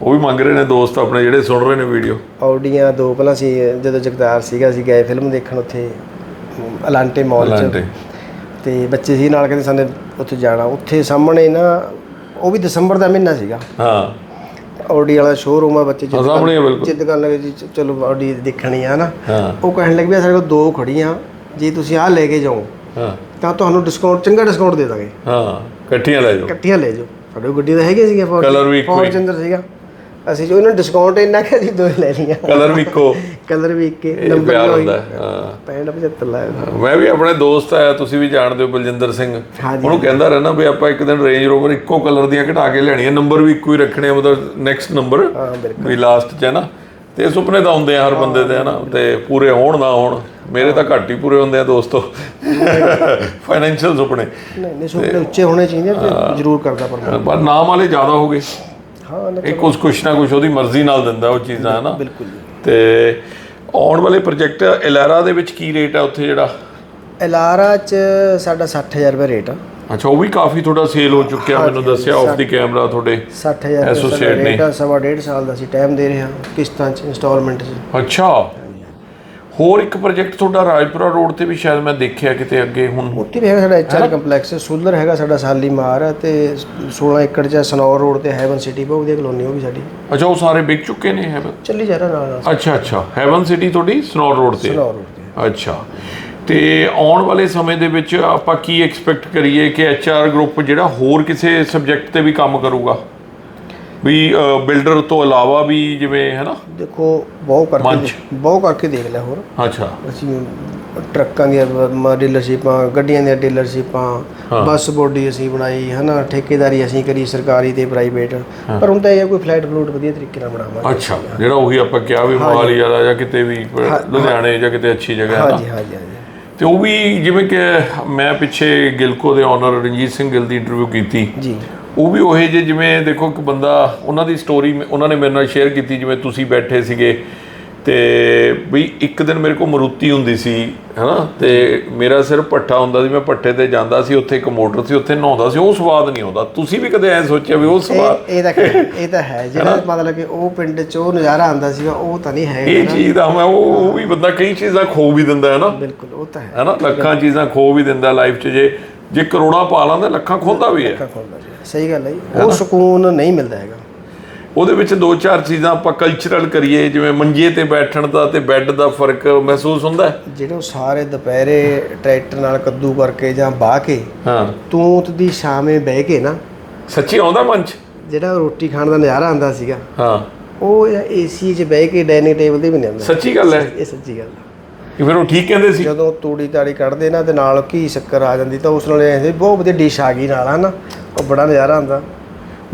ਉਹ ਵੀ ਮੰਗ ਰਹੇ ਨੇ ਦੋਸਤ ਆਪਣੇ ਜਿਹੜੇ ਸੁਣ ਰਹੇ ਨੇ ਵੀਡੀਓ ਆਡੀਆਂ ਦੋ ਪਹਿਲਾਂ ਸੀ ਜਦੋਂ ਜਗਦਾਰ ਸੀਗਾ ਅਸੀਂ ਗਏ ਫਿਲਮ ਦੇਖਣ ਉੱਥੇ। ਅਲਾਂਟੇ ਮਾਲ 'ਚ। ਤੇ ਬੱਚੇ ਸੀ ਨਾਲ ਕਹਿੰਦੇ ਸਾਨੂੰ ਉੱਥੇ ਜਾਣਾ। ਉੱਥੇ ਸਾਹਮਣੇ ਨਾ ਉਹ ਵੀ ਦਸੰਬਰ ਦਾ ਮਹੀਨਾ ਸੀਗਾ। ਹਾਂ। ਆਡੀ ਵਾਲਾ ਸ਼ੋਰੂਮ ਆ ਬੱਚੇ ਹਾਂ, ਸਾਹਮਣੇ ਆ ਬਿਲਕੁਲ। ਜਿੱਦ ਕਰਨ ਲੱਗੇ ਜੀ ਚ- ਚਲੋ ਆਡੀ ਦੇਖਣੀ ਆ ਨਾ। ਹਾਂ। ਉਹ ਕਹਿਣ ਲੱਗੇ ਸਾਡੇ ਕੋਲ ਦੋ ਖੜੀਆਂ। ਜੇ ਤੁਸੀਂ ਆਹ ਲੈ ਕੇ ਜਾਓ ਹਾਂ। ਤਾਂ ਤੁਹਾਨੂੰ ਡਿਸਕਾਊਂਟ ਚੰਗਾ ਡਿਸਕਾਊਂਟ ਦੇ ਦਾਂਗੇ। ਹਾਂ ਇਕੱਠੀਆਂ ਲੈ ਜਾਓ। ਇਕੱਠੀਆਂ ਲੈ ਜਾਓ। ਸਾਡੇ ਕੋਲ ਗੱਡੀ ਤਾਂ ਹੈਗੇ ਸੀਗੇ ਫੋਰ Colour ਵੀ ਇੱਕੋ ਹੀ। ਫੋਰਚੂਨਰ ਸੀਗਾ। ਅਸੀਂ ਜੋ ਇਹਨਾਂ ਡਿਸਕਾਊਂਟ ਇੰਨਾ ਕਿ ਅਸੀਂ ਦੋ ਲੈ ਲਈਆਂ। ਕਲਰ ਵੀ ਇੱਕੋ। ਕਲਰ ਵੀ ਇੱਕ ਇਹ ਨੰਬਰ ਪਿਆਰ ਵੀ ਹੁੰਦਾ ਹੈ, ਹਾਂ 65 75 ਲਾਇਆ ਮੈਂ ਵੀ ਆਪਣੇ ਦੋਸਤ ਆਇਆ ਤੁਸੀਂ ਵੀ ਜਾਣਦੇ ਹੋ ਬਲਜਿੰਦਰ ਸਿੰਘ। ਹਾਂਜੀ। ਉਹਨੂੰ ਕਹਿੰਦਾ ਰਹਿਣਾ ਵੀ ਆਪਾਂ ਇੱਕ ਦਿਨ ਰੇਂਜ ਰੋਵਰ ਇੱਕੋ ਕਲਰ ਦੀਆਂ ਘਟਾ ਕੇ ਲੈਣੀਆਂ ਨੰਬਰ ਵੀ ਇੱਕੋ ਹੀ ਰੱਖਣੇ ਆ ਮਤਲਬ ਨੈਕਸਟ ਨੰਬਰ ਹਾਂ ਬਿਲਕੁਲ। ਵੀ ਲਾਸਟ 'ਚ ਹੈ ਨਾ। ਤੇ ਸੁਪਨੇ ਤਾਂ ਹੁੰਦੇ ਆ ਹਰ ਬੰਦੇ ਦੇ ਹੈ ਨਾ। ਤੇ ਪੂਰੇ ਹੋਣ ਨਾ ਹੋਣ ਮੇਰੇ ਤਾਂ ਘੱਟ ਹੀ ਪੂਰੇ ਹੁੰਦੇ ਆ ਦੋਸਤੋ। ਫਾਈਨੈਂਸ਼ੀਅਲ ਸੁਪਨੇ। ਨਹੀਂ ਨਹੀਂ ਸੁਪਨੇ ਉੱਚੇ ਹੋਣੇ ਚਾਹੀਦੇ ਆ ਤੇ ਜ਼ਰੂਰ ਕਰਦਾ ਪਰ ਪਰ ਨਾਮ ਵਾਲੇ ਜ਼ਿਆਦਾ ਹੋ ਗਏ। ਹਾਂ ਇਹ ਕੁਛ ਕੁਛ ਨਾ ਕੁਛ ਉਹਦੀ ਮਰਜ਼ੀ ਨਾਲ ਦਿੰਦਾ ਉਹ ਚੀਜ਼ਾਂ ਹੈ ਨਾ। ਬਿਲਕੁਲ ਤੇ ਆਉਣ ਵਾਲੇ ਪ੍ਰੋਜੈਕਟ ਐਲਾਰਾ ਦੇ ਵਿੱਚ ਕੀ ਰੇਟ ਹੈ ਉੱਥੇ ਜਿਹੜਾ? ਐਲਾਰਾ ਚ ਸਾਡਾ 60000 ਰੁਪਏ ਰੇਟ ਆ। ਅੱਛਾ ਉਹ ਵੀ ਕਾਫੀ ਤੁਹਾਡਾ ਸੇਲ ਹੋ ਚੁੱਕਿਆ ਮੈਨੂੰ ਦੱਸਿਆ ਆਫ ਦੀ ਕੈਮਰਾ ਤੁਹਾਡੇ 60000 ਰੁਪਏ Associate ਸਾਡਾ ਨੇ। ਆ ਸਵਾ ਡੇਢ ਸਾਲ ਦਾ ਅਸੀਂ ਟਾਈਮ ਦੇ ਰਹੇ ਹਾਂ ਕਿਸ਼ਤਾਂ ਚ ਇੰਸਟਾਲਮੈਂਟ ਚ। ਅੱਛਾ। ਹੋਰ ਇੱਕ ਪ੍ਰੋਜੈਕਟ ਤੁਹਾਡਾ ਰਾਜਪੁਰਾ ਰੋਡ ਤੇ ਵੀ ਸ਼ਾਇਦ ਮੈਂ ਦੇਖਿਆ ਕਿਤੇ ਅੱਗੇ ਹੁਣ। ਉੱਥੇ ਵੀ ਹੈਗਾ ਸਾਡਾ ਐਚਆਰ ਕੰਪਲੈਕਸ ਸੂਲਰ ਹੈਗਾ ਸਾਡਾ ਸਾਲੀ ਮਾਰ ਹੈ ਤੇ 16 ਏਕੜ ਚ ਸਨੌਰ ਰੋਡ ਤੇ ਹੈਵਨ ਸਿਟੀ ਬਹੁਤ ਵਧੀਆ ਕਲੋਨੀ ਉਹ ਵੀ ਸਾਡੀ। ਅੱਛਾ ਉਹ ਸਾਰੇ ਵਿਕ ਚੁੱਕੇ ਨੇ ਹੈਵਨ? ਚੱਲੀ ਜਾ ਰਿਹਾ ਨਾਲ ਨਾਲ। ਅੱਛਾ ਅੱਛਾ। ਹੈਵਨ ਸਿਟੀ ਤੁਹਾਡੀ ਸਨੌਰ ਰੋਡ ਤੇ। ਸਨੌਰ ਰੋਡ ਤੇ। ਅੱਛਾ। ਤੇ ਆਉਣ ਵਾਲੇ ਸਮੇਂ ਦੇ ਵਿੱਚ ਆਪਾਂ ਕੀ ਐਕਸਪੈਕਟ ਕਰੀਏ ਕਿ ਐਚਆਰ ਗਰੁੱਪ ਜਿਹੜਾ ਹੋਰ ਕਿਸੇ ਸਬਜੈਕਟ ਤੇ ਵੀ ਕੰਮ ਕਰੂਗਾ? ਵੀ ਬਿਲਡਰ ਤੋਂ ਇਲਾਵਾ ਵੀ ਜਿਵੇਂ ਹੈ ਨਾ ਦੇਖੋ ਬਹੁਤ ਕਰਕੇ। ਬਹੁਤ ਕਰਕੇ ਦੇਖ ਲਿਆ ਹੋਰ। ਅੱਛਾ। ਅਸੀਂ ਟਰੱਕਾਂ ਦੀਆਂ ਡੀਲਰਸ਼ਿਪਾਂ ਗੱਡੀਆਂ ਦੀਆਂ ਡੀਲਰਸ਼ਿਪਾਂ ਬੱਸ ਬੋਡੀ ਅਸੀਂ ਬਣਾਈ ਹਨਾ? ਠੇਕੇਦਾਰੀ ਅਸੀਂ ਕਰੀ ਸਰਕਾਰੀ ਤੇ ਪ੍ਰਾਈਵੇਟ। ਪਰ ਹੁਣ ਤਾਂ ਇਹ ਕੋਈ ਫਲਾਈਟ ਫਲੂਟ ਵਧੀਆ ਤਰੀਕੇ ਨਾਲ ਬਣਾਵਾਂਗੇ। ਅੱਛਾ। ਜਿਹੜਾ ਉਹੀ ਆਪਾਂ ਕਿਹਾ ਵੀ ਮੋਹਾਲੀ ਵਾਲਾ ਜਾਂ ਕਿਤੇ ਵੀ ਲੁਧਿਆਣੇ ਜਾਂ ਕਿਤੇ ਅੱਛੀ ਜਗ੍ਹਾ ਹੈ ਨਾ ਹਾਂਜੀ ਹਾਂਜੀ ਹਾਂਜੀ। ਤੇ ਉਹ ਵੀ ਜਿਵੇਂ ਕਿ ਮੈਂ ਪਿੱਛੇ ਗਿਲਕੋ ਦੇ ਓਨਰ ਰਣਜੀਤ ਸਿੰਘ ਗਿੱਲ ਦੀ ਇੰਟਰਵਿਊ ਕੀਤੀ। ਜੀ। ਉਹ ਵੀ ਉਹੇ ਜੇ ਜਿਵੇਂ ਦੇਖੋ ਇੱਕ ਬੰਦਾ ਉਹਨਾਂ ਦੀ ਸਟੋਰੀ ਉਹਨਾਂ ਨੇ ਮੇਰੇ ਨਾਲ ਸ਼ੇਅਰ ਕੀਤੀ ਜਿਵੇਂ ਤੁਸੀਂ ਬੈਠੇ ਸੀਗੇ ਤੇ ਵੀ ਇੱਕ ਦਿਨ ਮੇਰੇ ਕੋਲ ਮਰੂਤੀ ਹੁੰਦੀ ਸੀ ਹਨਾ? ਤੇ ਮੇਰਾ ਸਿਰ ਪੱਠਾ ਹੁੰਦਾ ਸੀ ਮੈਂ ਪੱਠੇ ਤੇ ਜਾਂਦਾ ਸੀ ਉੱਥੇ ਇੱਕ ਮੋਟਰ ਸੀ ਉੱਥੇ ਨਹਾਉਂਦਾ ਸੀ ਉਹ ਸਵਾਦ ਨਹੀਂ ਆਉਂਦਾ। ਤੁਸੀਂ ਵੀ ਕਦੇ ਐ ਸੋਚਿਆ ਵੀ ਉਹ ਸਵਾਦ ਇਹ ਤਾਂ ਇਹ ਤਾਂ ਹੈ। ਜਿਹੜਾ ਮਤਲਬ ਕਿ ਉਹ ਪਿੰਡ 'ਚ ਉਹ ਨਜ਼ਾਰਾ ਆਉਂਦਾ ਸੀਗਾ ਉਹ ਤਾਂ ਨਹੀਂ ਹੈ ਇਹ ਚੀਜ਼ ਦਾ ਮੈਂ ਉਹ ਵੀ ਬੰਦਾ ਕਈ ਚੀਜ਼ਾਂ ਖੋ ਵੀ ਦਿੰਦਾ ਹੈ ਨਾ। ਬਿਲਕੁਲ ਉਹ ਤਾਂ ਹੈ। ਹੈ ਨਾ ਲੱਖਾਂ ਚੀਜ਼ਾਂ ਖੋ ਵੀ ਦਿੰਦਾ ਲਾਈਫ 'ਚ ਜੇ। ਜੇ ਕਰੋੜਾਂ ਪਾ ਲਾਂਦਾ ਲੱਖਾਂ ਖੋਂਦਾ ਵੀ ਹੈ। ਸਹੀ ਗੱਲ ਹੈ ਜੀ। ਉਹ ਸਕੂਨ ਨਹੀਂ ਮਿਲਦਾ ਹੈਗਾ। ਉਹਦੇ ਵਿੱਚ ਦੋ ਚਾਰ ਚੀਜ਼ਾਂ ਆਪਾਂ ਕਲਚਰਲ ਕਰੀਏ ਜਿਵੇਂ ਮੰਜੇ ਤੇ ਬੈਠਣ ਦਾ ਤੇ ਬੈੱਡ ਦਾ ਫ਼ਰਕ ਮਹਿਸੂਸ ਹੁੰਦਾ ਹੈ? ਜਿਹੜੇ ਉਹ ਸਾਰੇ ਦੁਪਹਿਰੇ ਟਰੈਕਟਰ ਨਾਲ ਕੱਦੂ ਕਰਕੇ ਜਾਂ ਬਾਹ ਕੇ ਹਾਂ। ਤੂਤ ਦੀ ਛਾਵੇਂ ਬਹਿ ਕੇ ਨਾ ਸੱਚੀ ਆਉਂਦਾ ਮਨ 'ਚ? ਜਿਹੜਾ ਰੋਟੀ ਖਾਣ ਦਾ ਨਜ਼ਾਰਾ ਆਉਂਦਾ ਸੀਗਾ ਹਾਂ। ਉਹ ਏਸੀ 'ਚ ਬਹਿ ਕੇ ਡਾਈਨਿੰਗ ਟੇਬਲ ਤੇ ਵੀ ਨਹੀਂ ਆਉਂਦਾ। ਸੱਚੀ ਗੱਲ ਹੈ। ਇਹ ਸੱਚੀ ਗੱਲ ਹੈ। ਕਿ ਫਿਰ ਉਹ ਠੀਕ ਕਹਿੰਦੇ ਸੀ। ਜਦੋਂ ਤੂੜੀ ਤਾੜੀ ਕੱਢਦੇ ਨਾ ਤੇ ਨਾਲ ਘੀ ਸ਼ੱਕਰ ਆ ਜਾਂਦੀ ਤਾਂ ਉਸ ਨਾਲ ਇਹ ਸੀ ਬਹੁਤ ਵਧੀਆ ਡਿਸ਼ ਆ ਗਈ ਨਾਲ ਹਨਾ? ਉਹ ਬੜਾ ਨਜ਼ਾਰਾ ਆਉਂਦਾ।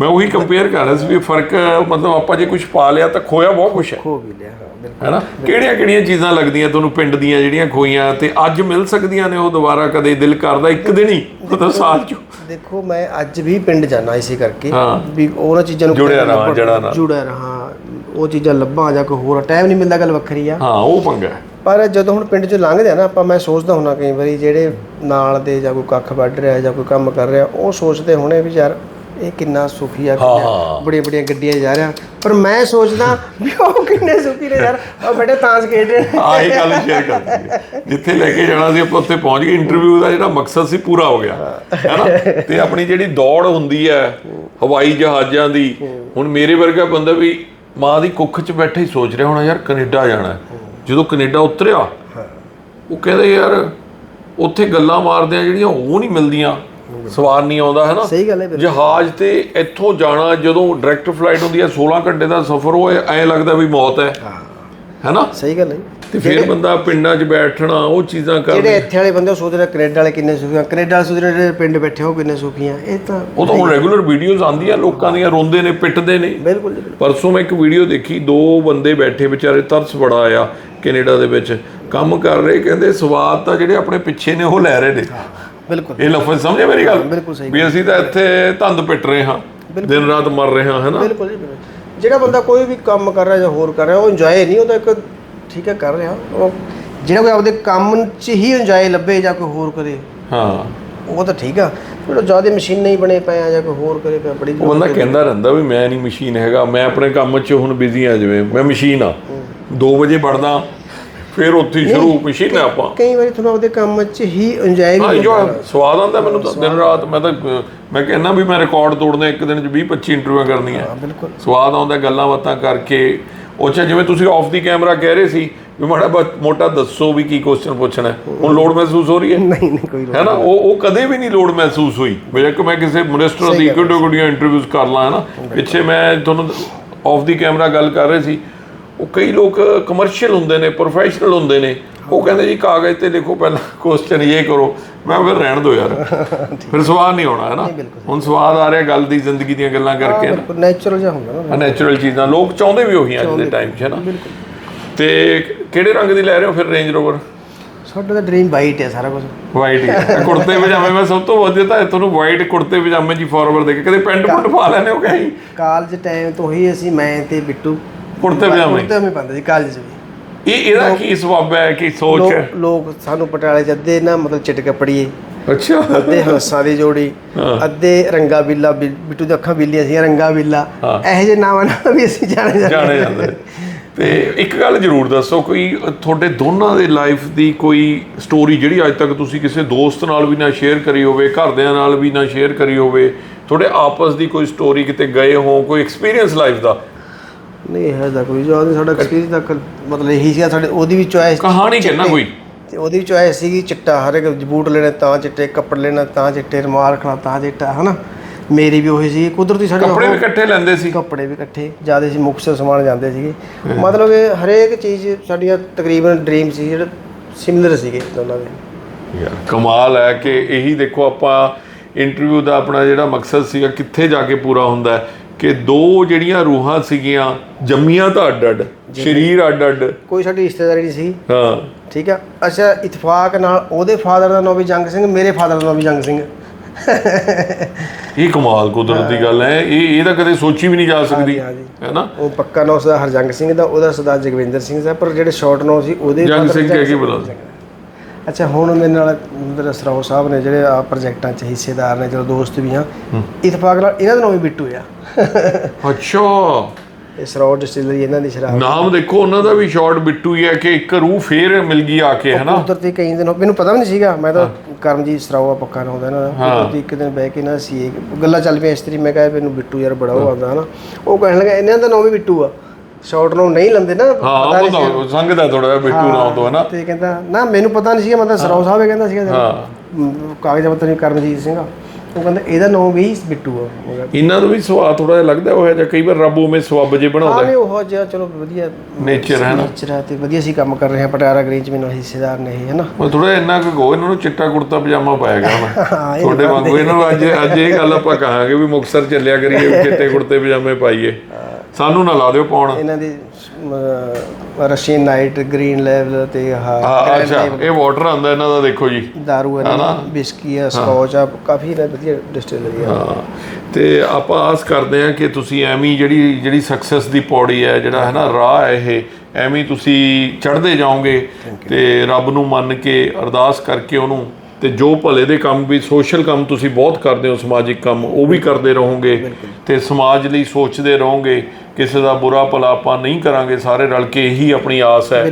ਮੈਂ ਉਹੀ ਕੰਪੇਅਰ ਕਰ ਰਿਹਾ ਸੀ ਵੀ ਫ਼ਰਕ ਮਤਲਬ ਆਪਾਂ ਜੇ ਕੁਝ ਪਾ ਲਿਆ ਤਾਂ ਖੋਇਆ ਬਹੁਤ ਕੁਝ ਹੈ। ਖੋ ਵੀ ਲਿਆ ਹਾਂ ਬਿਲਕੁਲ। ਹੈਨਾ? ਕਿਹੜੀਆਂ ਕਿਹੜੀਆਂ ਚੀਜ਼ਾਂ ਲੱਗਦੀਆਂ ਤੁਹਾਨੂੰ ਪਿੰਡ ਦੀਆਂ ਜਿਹੜੀਆਂ ਖੋਈਆਂ ਤੇ ਅੱਜ ਮਿਲ ਸਕਦੀਆਂ ਨੇ ਉਹ ਦੁਬਾਰਾ ਕਦੇ ਦਿਲ ਕਰਦਾ ਇੱਕ ਦਿਨ ਹੀ ਮਤਲਬ ਸਾਲ ਚ? ਦੇਖੋ ਮੈਂ ਅੱਜ ਵੀ ਪਿੰਡ ਜਾਣਾ ਇਸੇ ਕਰਕੇ। ਵੀ ਉਹਨਾਂ ਚੀਜ਼ਾਂ ਨੂੰ ਜੁੜਿਆ ਰਹਾਂ, ਜੜ੍ਹਾਂ ਨਾਲ। ਜੁੜਿਆ ਰਹਾਂ ਉਹ ਚੀਜ਼ਾਂ ਲੱਭਾਂ ਜਾਂ ਕੋਈ ਹੋਰ ਟਾਈਮ ਨਹੀਂ ਮਿਲਦਾ ਗੱਲ ਵੱਖਰੀ ਆ। ਹਾਂ ਉਹ ਪੰਗਾ ਹੈ। ਪਰ ਜਦੋਂ ਹੁਣ ਪਿੰਡ 'ਚ ਲੰਘਦੇ ਆ ਨਾ ਆਪਾਂ ਮੈਂ ਸੋਚਦਾ ਹੁਣਾ ਕਈ ਵਾਰੀ ਜਿਹੜੇ ਨਾਲ ਦੇ ਜਾਂ ਕੋਈ ਕੱਖ ਵੱਢ ਰਿਹਾ ਜਾਂ ਕੋਈ ਕੰਮ ਕਰ ਰਿਹਾ ਉਹ ਸੋਚਦੇ ਹੋਣੇ ਵੀ ਯਾਰ ਇਹ ਕਿੰਨਾ ਸੁਖੀ ਆ। ਬੜੀਆਂ ਬੜੀਆਂ ਗੱਡੀਆਂ ਜਾ ਰਿਹਾ। ਪਰ ਮੈਂ ਸੋਚਦਾ ਵੀ ਉਹ ਕਿੰਨੇ ਸੁਖੀ ਨੇ ਯਾਰ। ਉਹ ਬੈਠੇ ਤਾਂਸ ਖੇਡ ਰਹੇ ਆਹੀ ਗੱਲ ਸ਼ੇਅਰ ਕਰਦੀ ਜਿੱਥੇ ਲੈ ਕੇ ਜਾਣਾ ਸੀ ਆਪਾਂ ਉੱਥੇ ਪਹੁੰਚ ਗਏ। ਇੰਟਰਵਿਊ ਦਾ ਜਿਹੜਾ ਮਕਸਦ ਸੀ ਪੂਰਾ ਹੋ ਗਿਆ। ਹੈਨਾ? ਤੇ ਆਪਣੀ ਜਿਹੜੀ ਦੌੜ ਹੁੰਦੀ ਹੈ ਹਵਾਈ ਜਹਾਜ਼ਾਂ ਦੀ ਹੁਣ ਮੇਰੇ ਵਰਗਾ ਬੰਦਾ ਵੀ ਮਾਂ ਦੀ ਕੁੱਖ 'ਚ ਬੈਠੇ ਹੀ ਸੋਚ ਰਿਹਾ ਹੋਣਾ ਯਾਰ ਕੈਨੇਡਾ ਜਾਣਾ ਹੈ। ਜਦੋਂ ਕੈਨੇਡਾ ਉਤਰਿਆ ਉਹ ਕਹਿੰਦੇ ਯਾਰ ਉੱਥੇ ਗੱਲਾਂ ਮਾਰਦੇ ਆ ਜਿਹੜੀਆਂ ਉਹ ਨਹੀਂ ਮਿਲਦੀਆਂ ਸਵਾਰ ਨਹੀਂ ਆਉਂਦਾ ਹੈ ਨਾ ਸਹੀ ਗੱਲ ਹੈ। ਜਹਾਜ਼ ਤੇ ਇੱਥੋਂ ਜਾਣਾ ਜਦੋਂ ਡਾਇਰੈਕਟ ਫਲਾਈਟ ਹੁੰਦੀ ਹੈ 16 ਘੰਟੇ ਦਾ ਸਫ਼ਰ ਉਹ ਐ ਲੱਗਦਾ ਵੀ ਮੌਤ ਹੈ। ਹੈਨਾ? ਸਹੀ ਗੱਲ ਹੈ। ਤੇ ਫਿਰ ਬੰਦਾ ਪਿੰਡਾਂ 'ਚ ਬੈਠਣਾ ਉਹ ਚੀਜ਼ਾਂ ਕਰ ਜਿਹੜੇ ਇੱਥੇ ਵਾਲੇ ਬੰਦੇ ਸੋਚਦੇ ਕੈਨੇਡਾ ਵਾਲੇ ਕਿੰਨੇ ਸੁਖੀ ਆ ਕੈਨੇਡਾ ਵਾਲੇ ਸੋਚਦੇ ਜਿਹੜੇ ਪਿੰਡ ਬੈਠੇ ਉਹ ਕਿੰਨੇ ਸੁਖੀ ਆ ਇਹ ਤਾਂ ਉਹ ਤਾਂ ਹੁਣ ਰੈਗੂਲਰ ਵੀਡੀਓਜ਼ ਆਉਂਦੀਆਂ ਲੋਕਾਂ ਦੀਆਂ ਰੋਂਦੇ ਨੇ ਪਿੱਟਦੇ ਨੇ। ਬਿਲਕੁਲ ਪਰਸੋਂ ਮੈਂ ਇੱਕ ਵੀਡੀਓ ਦੇਖੀ ਦੋ ਬੰਦੇ ਬੈਠੇ ਵਿਚਾਰੇ ਤਰਸ ਬੜਾ ਆਇਆ ਕੈਨੇਡਾ ਦੇ ਵਿੱਚ। ਕੰਮ ਕਰ ਰਹੇ ਕਹਿੰਦੇ ਸਵਾਦ ਤਾਂ ਜਿਹੜੇ ਆਪਣੇ ਪਿੱਛੇ ਨੇ ਉਹ ਲੈ ਰਹੇ ਨੇ। ਬਿਲਕੁਲ। ਇਹ ਲਫ਼ਜ਼ ਸਮਝੇ ਮੇਰੀ ਗੱਲ? ਬਿਲਕੁਲ ਸਹੀ ਵੀ ਅਸੀਂ ਤਾਂ ਇੱਥੇ ਧੰਦ ਪਿੱਟ ਰਹੇ ਹਾਂ ਦਿਨ ਰਾਤ ਮਰ ਰਹੇ ਹਾਂ ਹੈਨਾ ਬਿਲਕੁਲ ਜਿਹੜਾ ਬੰਦਾ ਕੋਈ ਵੀ ਕੰਮ ਕਰ ਰਿਹਾ ਜਾਂ ਹੋਰ ਕਰ ਰਿਹਾ ਉਹ ਇੰਜੋਏ ਨਹੀਂ ਉਹ ਤਾਂ ਇੱਕ ਠੀਕ ਹੈ ਕਰ ਰਿਹਾ। ਉਹ ਜਿਹੜਾ ਕੋਈ ਆਪਦੇ ਕੰਮ 'ਚ ਹੀ ਇੰਜੋਏ ਲੱਭੇ ਜਾਂ ਕੋਈ ਹੋਰ ਕਰੇ। ਹਾਂ। ਉਹ ਤਾਂ ਠੀਕ ਆ ਜਿਹੜਾ ਜ਼ਿਆਦਾ ਮਸ਼ੀਨ ਨਹੀਂ ਬਣੇ ਪਏ ਆ ਜਾਂ ਕੋਈ ਹੋਰ ਕਰੇ ਪਿਆ ਬੜੀ ਉਹ ਬੰਦਾ ਕਹਿੰਦਾ ਰਹਿੰਦਾ ਵੀ ਮੈਂ ਨਹੀਂ ਮਸ਼ੀਨ ਹੈਗਾ ਮੈਂ ਆਪਣੇ ਕੰਮ 'ਚ ਹੁਣ ਬਿਜ਼ੀ ਆ ਜਿਵੇਂ ਮੈਂ ਮਸ਼ੀਨ ਆ। 2 ਵਜੇ ਵੜਦਾ ਫਿਰ ਉੱਥੇ ਹੀ ਸ਼ੁਰੂ ਮਸ਼ੀਨ ਆ ਆਪਾਂ। ਕਈ ਵਾਰੀ ਤੁਹਾਨੂੰ ਆਪਦੇ ਕੰਮ 'ਚ ਹੀ ਇੰਜੋਏ ਹਾਂ ਜੋ ਸਵਾਦ ਆਉਂਦਾ ਮੈਨੂੰ ਤਾਂ ਦਿਨ ਰਾਤ ਮੈਂ ਤਾਂ ਅਹ, ਮੈਂ ਕਹਿੰਦਾ ਵੀ ਮੈਂ ਰਿਕਾਰਡ ਤੋੜਨਾ ਇੱਕ ਦਿਨ 'ਚ 20 25 ਇੰਟਰਵਿਊ ਕਰਨੀਆਂ। ਹਾਂ ਬਿਲਕੁਲ। ਸਵਾਦ ਆਉਂਦਾ ਗੱਲਾਂ ਬਾਤਾਂ ਕਰਕੇ ਉਹ 'ਚ ਜਿਵੇਂ ਤੁਸੀਂ ਆਫ ਦੀ ਕੈਮਰਾ ਕਹਿ ਰਹੇ ਸੀ ਵੀ ਮਾੜਾ ਬਹੁਤ ਮੋਟਾ ਦੱਸੋ ਵੀ ਕੀ ਕੁਐਸਚਨ ਪੁੱਛਣਾ ਹੈ। ਹੁਣ ਲੋੜ ਮਹਿਸੂਸ ਹੋ ਰਹੀ ਹੈ? ਨਹੀਂ ਨਹੀਂ ਕੋਈ ਹੈ ਨਾ? ਉਹ ਉਹ ਕਦੇ ਵੀ ਨਹੀਂ ਲੋੜ ਮਹਿਸੂਸ ਹੋਈ। ਮੇਰੇ ਕਿ ਮੈਂ ਕਿਸੇ ਮਿਨਿਸਟਰ ਦੀ ਗੁੱਡੋ ਗੁੱਡੀਆਂ ਇੰਟਰਵਿਊਜ਼ ਕਰ ਲਾਂ ਹੈ ਨਾ? ਪਿੱਛੇ ਮੈਂ ਤੁਹਾਨੂੰ ਆਫ ਦੀ ਕੈਮਰਾ ਗੱਲ ਕਰ ਰਹੇ ਸੀ। ਉਹ ਕਈ ਲੋਕ ਕਮਰਸ਼ੀਅਲ ਹੁੰਦੇ ਨੇ ਪ੍ਰੋਫੈਸ਼ਨਲ ਹੁੰਦੇ ਨੇ। ਉਹ ਕਹਿੰਦੇ ਜੀ ਕਾਗਜ਼ ਤੇ ਲਿਖੋ ਪਹਿਲਾਂ ਕੁਐਸਚਨ ਇਹ ਕਰੋ। ਮੈਂ ਫਿਰ ਰਹਿਣ ਦਿਓ ਯਾਰ। ਫਿਰ ਸਵਾਦ ਨਹੀਂ ਆਉਣਾ ਹੈ ਨਾ? ਹੁਣ ਸਵਾਦ ਆ ਰਿਹਾ ਗੱਲ ਦੀ ਜ਼ਿੰਦਗੀ ਦੀਆਂ ਗੱਲਾਂ ਕਰਕੇ ਨਾ। ਨੈਚੁਰਲ ਜਿਹਾ ਹੁੰਦਾ ਨਾ। ਨੈਚੁਰਲ ਚੀਜ਼ਾਂ ਲੋਕ ਚਾਹੁੰਦੇ ਵੀ ਉਹੀ ਅੱਜ ਦੇ ਟਾਈਮ 'ਚ ਹੈ ਨਾ? ਤੇ ਕਿਹੜੇ ਰੰਗ ਦੀ ਲੈ ਰਹੇ ਹੋ ਫਿਰ ਰੇਂਜ ਰੋਵਰ ਸਾਡਾ ਤਾਂ ਡ੍ਰੀਮ ਵਾਈਟ ਹੈ ਸਾਰਾ ਕੁਝ ਵਾਈਟ ਹੀ। ਕੁੜਤੇ ਪਜਾਮੇ ਮੈਂ ਸਭ ਤੋਂ ਵਧੀਆ ਤਾਂ ਤੁਹਾਨੂੰ ਵਾਈਟ ਕੁੜਤੇ ਪਜਾਮੇ ਜੀ ਫਾਰਵਰਡ ਦੇ ਕੇ ਕਦੇ ਪੈਂਟ ਪੁੰਟ ਪਾ ਲੈਣੇ ਹੋ ਕਹੀਂ? ਕਾਲਜ ਟਾਈਮ ਤੋਂ ਹੀ ਅਸੀਂ ਮੈਂ ਤੇ ਬਿੱਟੂ ਕੁੜਤੇ ਪਜਾਮੇ। ਕੁੜਤੇ ਮੈਂ ਪਾਉਂਦੇ ਸੀ ਕਾਲਜ 'ਚ ਵੀ। ਇਹ ਇਹਦਾ ਕੀ ਸਬਬ ਹੈ ਕੀ ਸੋਚ ਹੈ ਲੋਕ ਲੋਕ ਸਾਨੂੰ ਪਟਿਆਲੇ ਚ ਅੱਧੇ ਨਾ ਮਤਲਬ ਚਿੱਟ ਕੱਪੜੀਏ ਅੱਛਾ ਅੱਧੇ ਹੰਸਾਂ ਦੀ ਜੋੜੀ। ਅੱਧੇ ਰੰਗਾ ਬਿੱਲਾ ਬਿ- ਬਿੱਟੂ ਦੀ ਅੱਖਾਂ ਬਿੱਲੀਆਂ ਸੀ ਰੰਗਾ ਬਿੱਲਾ ਹਾਂ। ਇਹੋ ਜਿਹੇ ਨਾਵਾਂ ਨਾਲ ਵੀ ਅਸੀਂ ਜਾਣੇ ਜਾਂਦੇ। ਤੇ ਇੱਕ ਗੱਲ ਜ਼ਰੂਰ ਦੱਸੋ ਕੋਈ ਤੁਹਾਡੇ ਦੋਨਾਂ ਦੇ ਲਾਈਫ ਦੀ ਕੋਈ ਸਟੋਰੀ ਜਿਹੜੀ ਅੱਜ ਤੱਕ ਤੁਸੀਂ ਕਿਸੇ ਦੋਸਤ ਨਾਲ ਵੀ ਨਾ ਸ਼ੇਅਰ ਕਰੀ ਹੋਵੇ ਘਰਦਿਆਂ ਨਾਲ ਵੀ ਨਾ ਸ਼ੇਅਰ ਕਰੀ ਹੋਵੇ ਤੁਹਾਡੇ ਆਪਸ ਦੀ ਕੋਈ ਸਟੋਰੀ ਕਿਤੇ ਗਏ ਹੋ ਕੋਈ ਐਕਸਪੀਰੀਅੰਸ ਲਾਈਫ ਦਾ ਨਹੀਂ ਹੈ ਦਾ ਕੋਈ ਨਹੀਂ ਸਾਡਾ ਐਕਸਪੀਰੀਅੰਸ ਦਾ ਕ- ਮਤਲਬ ਇਹੀ ਸੀਗਾ ਸਾਡੇ ਉਹਦੀ ਵੀ ਚੁਆਇਸ ਕਹਾਣੀ ਕਹਿਣਾ ਕੋਈ। ਤੇ ਉਹਦੀ ਚੋਇਸ ਸੀਗੀ ਚਿੱਟਾ ਹਰ ਇੱਕ ਬੂਟ ਲੈਣੇ ਤਾਂ ਚਿੱਟੇ ਕੱਪੜੇ ਲੈਣਾ ਤਾਂ ਚਿੱਟੇ ਰੁਮਾਲ ਰੱਖਣਾ ਤਾਂ ਚਿੱਟਾ ਹਨਾ? ਮੇਰੀ ਵੀ ਉਹੀ ਸੀ ਕੁਦਰਤੀ ਸਾਡੇ ਕੱਪੜੇ ਵੀ ਇਕੱਠੇ ਲੈਂਦੇ ਸੀ। ਕੱਪੜੇ ਵੀ ਇਕੱਠੇ ਜ਼ਿਆਦਾ ਸੀ ਮੁਕਤਸਰ ਸਮਾਨ ਜਾਂਦੇ ਸੀਗੇ। ਮਤਲਬ ਇਹ ਹਰੇਕ ਚੀਜ਼ ਸਾਡੀਆਂ ਤਕਰੀਬਨ ਡ੍ਰੀਮ ਸੀ ਜਿਹੜੇ ਸਿਮਿਲਰ ਸੀਗੇ ਦੋਨਾਂ ਦੇ। ਯਾਰ ਕਮਾਲ ਹੈ ਕਿ ਇਹੀ ਦੇਖੋ ਆਪਾਂ ਇੰਟਰਵਿਊ ਦਾ ਆਪਣਾ ਜਿਹੜਾ ਮਕਸਦ ਸੀਗਾ ਕਿੱਥੇ ਜਾ ਕੇ ਪੂਰਾ ਹੁੰਦਾ ਹੈ। ਕਿ ਦੋ ਜਿਹੜੀਆਂ ਰੂਹਾਂ ਸੀਗੀਆਂ ਜੰਮੀਆਂ ਤਾਂ ਅੱਡ ਅੱਡ ਸਰੀਰ ਅੱਡ ਅੱਡ ਕੋਈ ਸਾਡੀ ਰਿਸ਼ਤੇਦਾਰੀ ਨਹੀਂ ਸੀ। ਹਾਂ। ਠੀਕ ਆ? ਅੱਛਾ ਇਤਫਾਕ ਨਾਲ ਉਹਦੇ ਫਾਦਰ ਦਾ ਨਾਮ ਵੀ ਜੰਗ ਸਿੰਘ ਮੇਰੇ ਫਾਦਰ ਦਾ ਨਾਮ ਵੀ ਜੰਗ ਸਿੰਘ। ਇਹ ਕਮਾਲ ਕੁਦਰਤ ਦੀ ਗੱਲ ਹੈ। ਇਹ ਇਹ ਤਾਂ ਕਦੇ ਸੋਚੀ ਵੀ ਨਹੀਂ ਜਾ ਸਕਦੀ। ਹੈ ਨਾ? ਉਹ ਪੱਕਾ ਨਾਮ ਉਸਦਾ ਹਰਜੰਗ ਸਿੰਘ ਦਾ ਉਹਦਾ ਸਰਦਾਰ ਜਗਵਿੰਦਰ ਸਿੰਘ ਦਾ ਪਰ ਜਿਹੜੇ ਸ਼ਾਰਟ ਨਾਮ ਸੀ ਉਹਦੇ ਜੰਗ ਸਿੰਘ ਕਹਿ ਕੇ ਬੁਲਾਉਂਦੇ ਅੱਛਾ ਹੁਣ ਮੇਰੇ ਨਾਲ ਮੇਰੇ ਸਰਾਓ ਸਾਹਿਬ ਨੇ ਜਿਹੜੇ ਆ ਪ੍ਰੋਜੈਕਟਾਂ 'ਚ ਹਿੱਸੇਦਾਰ ਨੇ ਚਲੋ ਦੋਸਤ ਵੀ ਆ। ਇਤਫਾਕ ਨਾਲ ਇਹਨਾਂ ਦਾ ਨਾਮ ਵੀ ਬਿੱਟੂ ਆ। ਅੱਛਾ। ਇਹ ਸਰਾਓ ਡਿਸਟਿਲਰੀ ਇਹਨਾਂ ਦੀ ਸ਼ਰਾਬ। ਨਾਮ ਦੇਖੋ ਉਹਨਾਂ ਦਾ ਵੀ ਸ਼ਾਰਟ ਬਿੱਟੂ ਹੀ ਹੈ ਕਿ ਇੱਕ ਰੂਹ ਫੇਰ ਮਿਲ ਗਈ ਆ ਕੇ ਹੈ ਨਾ ਉਧਰ ਤੇ ਕਈ ਦਿਨ ਮੈਨੂੰ ਪਤਾ ਵੀ ਨਹੀਂ ਸੀਗਾ। ਮੈਂ ਤਾਂ ਕਰਮਜੀਤ ਸਰਾਓ ਆ ਪੱਕਾ ਨਾਮ ਦਾ ਇਹਨਾਂ ਦਾ। ਇੱਕ ਦਿਨ ਬਹਿ ਕੇ ਨਾ ਸੀ ਗੱਲਾਂ ਚੱਲ ਪਈਆਂ ਇਸ ਤਰੀ ਮੈਂ ਕਿਹਾ ਮੈਨੂੰ ਬਿੱਟੂ ਯਾਰ ਬੜਾ ਉਹ ਆਉਂਦਾ ਹਨਾ? ਉਹ ਕਹਿਣ ਲੱਗਾ ਇਹਨਾਂ ਦਾ ਨਾਮ ਵੀ ਬਿੱਟੂ ਆ। ਸ਼ਾਰਟ ਨਾਮ ਨਹੀਂ ਲੰਦੇ ਨਾ ਹਾਂ ਉਹ ਤਾਂ ਸੰਗਦਾ ਥੋੜਾ ਜਿਹਾ ਬਿੱਟੂ ਨਾਮ ਤੋਂ ਹੈ ਨਾ। ਤੇ ਕਹਿੰਦਾ ਨਾ ਮੈਨੂੰ ਪਤਾ ਨਹੀਂ ਸੀਗਾ ਮੈਂ ਤਾਂ ਸਰਾਓ ਸਾਹਿਬ ਹੀ ਕਹਿੰਦਾ ਸੀਗਾ ਹਾਂ। ਕਾਗਜ਼ਾਂ ਪੱਤਰ ਨਹੀਂ ਕਰਮਜੀਤ ਸਿੰਘ ਉਹ ਕਹਿੰਦਾ ਇਹਦਾ ਨਾਮ ਵੀ ਬਿੱਟੂ ਆ। ਇਹਨਾਂ ਨੂੰ ਵੀ ਸਵਾਦ ਥੋੜਾ ਜਿਹਾ ਲੱਗਦਾ ਉਹ ਜਿਹਾ ਕਈ ਵਾਰ ਰੱਬ ਉਵੇਂ ਸਵੱਬ ਜੇ ਹਾਂ ਬਣਾਉਂਦਾ ਨਹੀਂ ਉਹ ਜਿਹਾ ਚਲੋ ਵਧੀਆ। ਨੇਚਰ ਹੈ ਨਾ। ਨੇਚਰ ਹੈ ਤੇ ਵਧੀਆ ਸੀ ਕੰਮ ਕਰ ਰਹੇ ਆ ਪਟਿਆਲਾ ਗ੍ਰੀਨ ਚ ਮੈਨੂੰ ਹਿੱਸੇਦਾਰ ਨੇ ਇਹ ਹਨਾ ਉਹ ਥੋੜਾ ਇੰਨਾ ਕੁ ਗੋ ਇਹਨਾਂ ਨੂੰ ਚਿੱਟਾ ਕੁੜਤਾ ਪਜਾਮਾ ਹਾਂ, ਇਹ ਤੁਹਾਡੇ ਵਾਂਗੂ ਇਹਨਾਂ ਨੂੰ ਅੱਜ ਅੱਜ ਇਹ ਗੱਲ ਆਪਾਂ ਕਹਾਂਗੇ ਵੀ ਮੁਕਸਰ ਚੱਲਿਆ ਕਰੀਏ ਚਿੱਟੇ ਕੁੜਤੇ ਪਜਾਮੇ ਪਾਈਏ। ਸਾਨੂੰ ਨਾ ਲਾ ਦਿਓ ਪਾਉਣ। ਇਹਨਾਂ ਦੀ ਰਸ਼ੀਅਨ ਨਾਈਟ ਗ੍ਰੀਨ ਲੈਵਲ ਤੇ ਹਾਂ ਅੱਛਾ ਇਹ ਵਾਟਰ ਆਂਦਾ ਇਹਨਾਂ ਦਾ ਦੇਖੋ ਜੀ। ਦਾਰੂ ਹੈ ਬਿਸਕੀ ਆ ਸਕੌਚ ਆ ਕਾਫੀ ਨਾ ਵਧੀਆ ਡਿਸਟਿਲਰੀ ਆ। ਤੇ ਆਪਾਂ ਆਸ ਕਰਦੇ ਹਾਂ ਕਿ ਤੁਸੀਂ ਐਵੇਂ ਜਿਹੜੀ ਜਿਹੜੀ ਸਕਸੈਸ ਦੀ ਪੌੜੀ ਹੈ ਜਿਹੜਾ ਹੈ ਨਾ ਰਾਹ ਹੈ ਇਹ ਐਵੇਂ ਤੁਸੀਂ ਚੜ੍ਹਦੇ ਜਾਓਗੇ ਤੇ ਰੱਬ ਨੂੰ ਮੰਨ ਕੇ ਅਰਦਾਸ ਕਰਕੇ ਉਹਨੂੰ ਤੇ ਜੋ ਭਲੇ ਦੇ ਕੰਮ ਵੀ ਸੋਸ਼ਲ ਕੰਮ ਤੁਸੀਂ ਬਹੁਤ ਕਰਦੇ ਹੋ ਸਮਾਜਿਕ ਕੰਮ ਉਹ ਵੀ ਕਰਦੇ ਰਹੋਗੇ ਤੇ ਸਮਾਜ ਲਈ ਸੋਚਦੇ ਰਹੋਗੇ ਕਿਸੇ ਦਾ ਬੁਰਾ ਭਲਾ ਆਪਾਂ ਨਹੀਂ ਕਰਾਂਗੇ ਸਾਰੇ ਰਲ ਕੇ ਇਹੀ ਆਪਣੀ ਆਸ ਹੈ।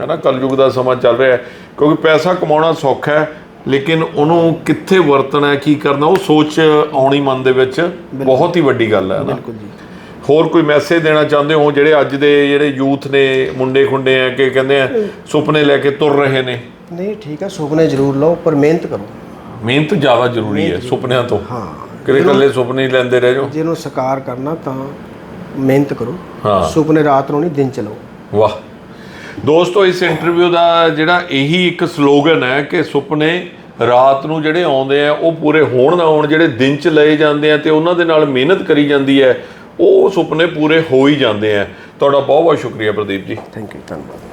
ਹੈ ਨਾ ਕਲਯੁਗ ਦਾ ਸਮਾਂ ਚੱਲ ਰਿਹਾ ਹੈ ਕਿਉਂਕਿ ਪੈਸਾ ਕਮਾਉਣਾ ਸੌਖਾ ਹੈ ਲੇਕਿਨ ਉਹਨੂੰ ਕਿੱਥੇ ਵਰਤਣਾ ਹੈ ਕੀ ਕਰਨਾ ਉਹ ਸੋਚ ਆਉਣੀ ਮਨ ਦੇ ਵਿੱਚ ਬਹੁਤ ਹੀ ਵੱਡੀ ਗੱਲ ਹੈ ਨਾ। ਹੋਰ ਕੋਈ ਮੈਸੇਜ ਦੇਣਾ ਚਾਹੁੰਦੇ ਹੋ ਜਿਹੜੇ ਅੱਜ ਦੇ ਜਿਹੜੇ ਯੂਥ ਨੇ ਮੁੰਡੇ ਖੁੰਡੇ ਆ ਕਿ ਕਹਿੰਦੇ ਆ ਸੁਪਨੇ ਲੈ ਕੇ ਤੁਰ ਰਹੇ ਨੇ? ਨਹੀਂ ਠੀਕ ਆ ਸੁਪਨੇ ਜ਼ਰੂਰ ਲਓ ਪਰ ਮਿਹਨਤ ਕਰੋ। ਮਿਹਨਤ ਜ਼ਿਆਦਾ ਜ਼ਰੂਰੀ ਹੈ ਸੁਪਨਿਆਂ ਤੋਂ। ਹਾਂ। ਕਿਤੇ ਇਕੱਲੇ ਸੁਪਨੇ ਹੀ ਲੈਂਦੇ ਰਹਿ ਜਾਓ। ਜੇ ਇਹਨੂੰ ਸਾਕਾਰ ਕਰਨਾ ਤਾਂ ਮਿਹਨਤ ਕਰੋ। ਹਾਂ। ਸੁਪਨੇ ਰਾਤ ਨੂੰ ਨਹੀਂ ਦਿਨ ਚ ਲਓ ਵਾਹ। ਦੋਸਤੋ ਇਸ ਇੰਟਰਵਿਊ ਦਾ ਜਿਹੜਾ ਇਹੀ ਇੱਕ ਸਲੋਗਨ ਹੈ ਕਿ ਸੁਪਨੇ ਰਾਤ ਨੂੰ ਜਿਹੜੇ ਆਉਂਦੇ ਆ ਉਹ ਪੂਰੇ ਹੋਣ ਨਾ ਹੋਣ ਜਿਹੜੇ ਦਿਨ ਚ ਲਏ ਜਾਂਦੇ ਆ ਤੇ ਉਹਨਾਂ ਦੇ ਨਾਲ ਮਿਹਨਤ ਕਰੀ ਜਾਂਦੀ ਹੈ ਉਹ ਸੁਪਨੇ ਪੂਰੇ ਹੋ ਹੀ ਜਾਂਦੇ ਆ। ਤੁਹਾਡਾ ਬਹੁਤ ਬਹੁਤ ਸ਼ੁਕਰੀਆ ਪ੍ਰਦੀਪ ਜੀ। ਥੈਂਕ ਯੂ ਧੰਨਵਾਦ।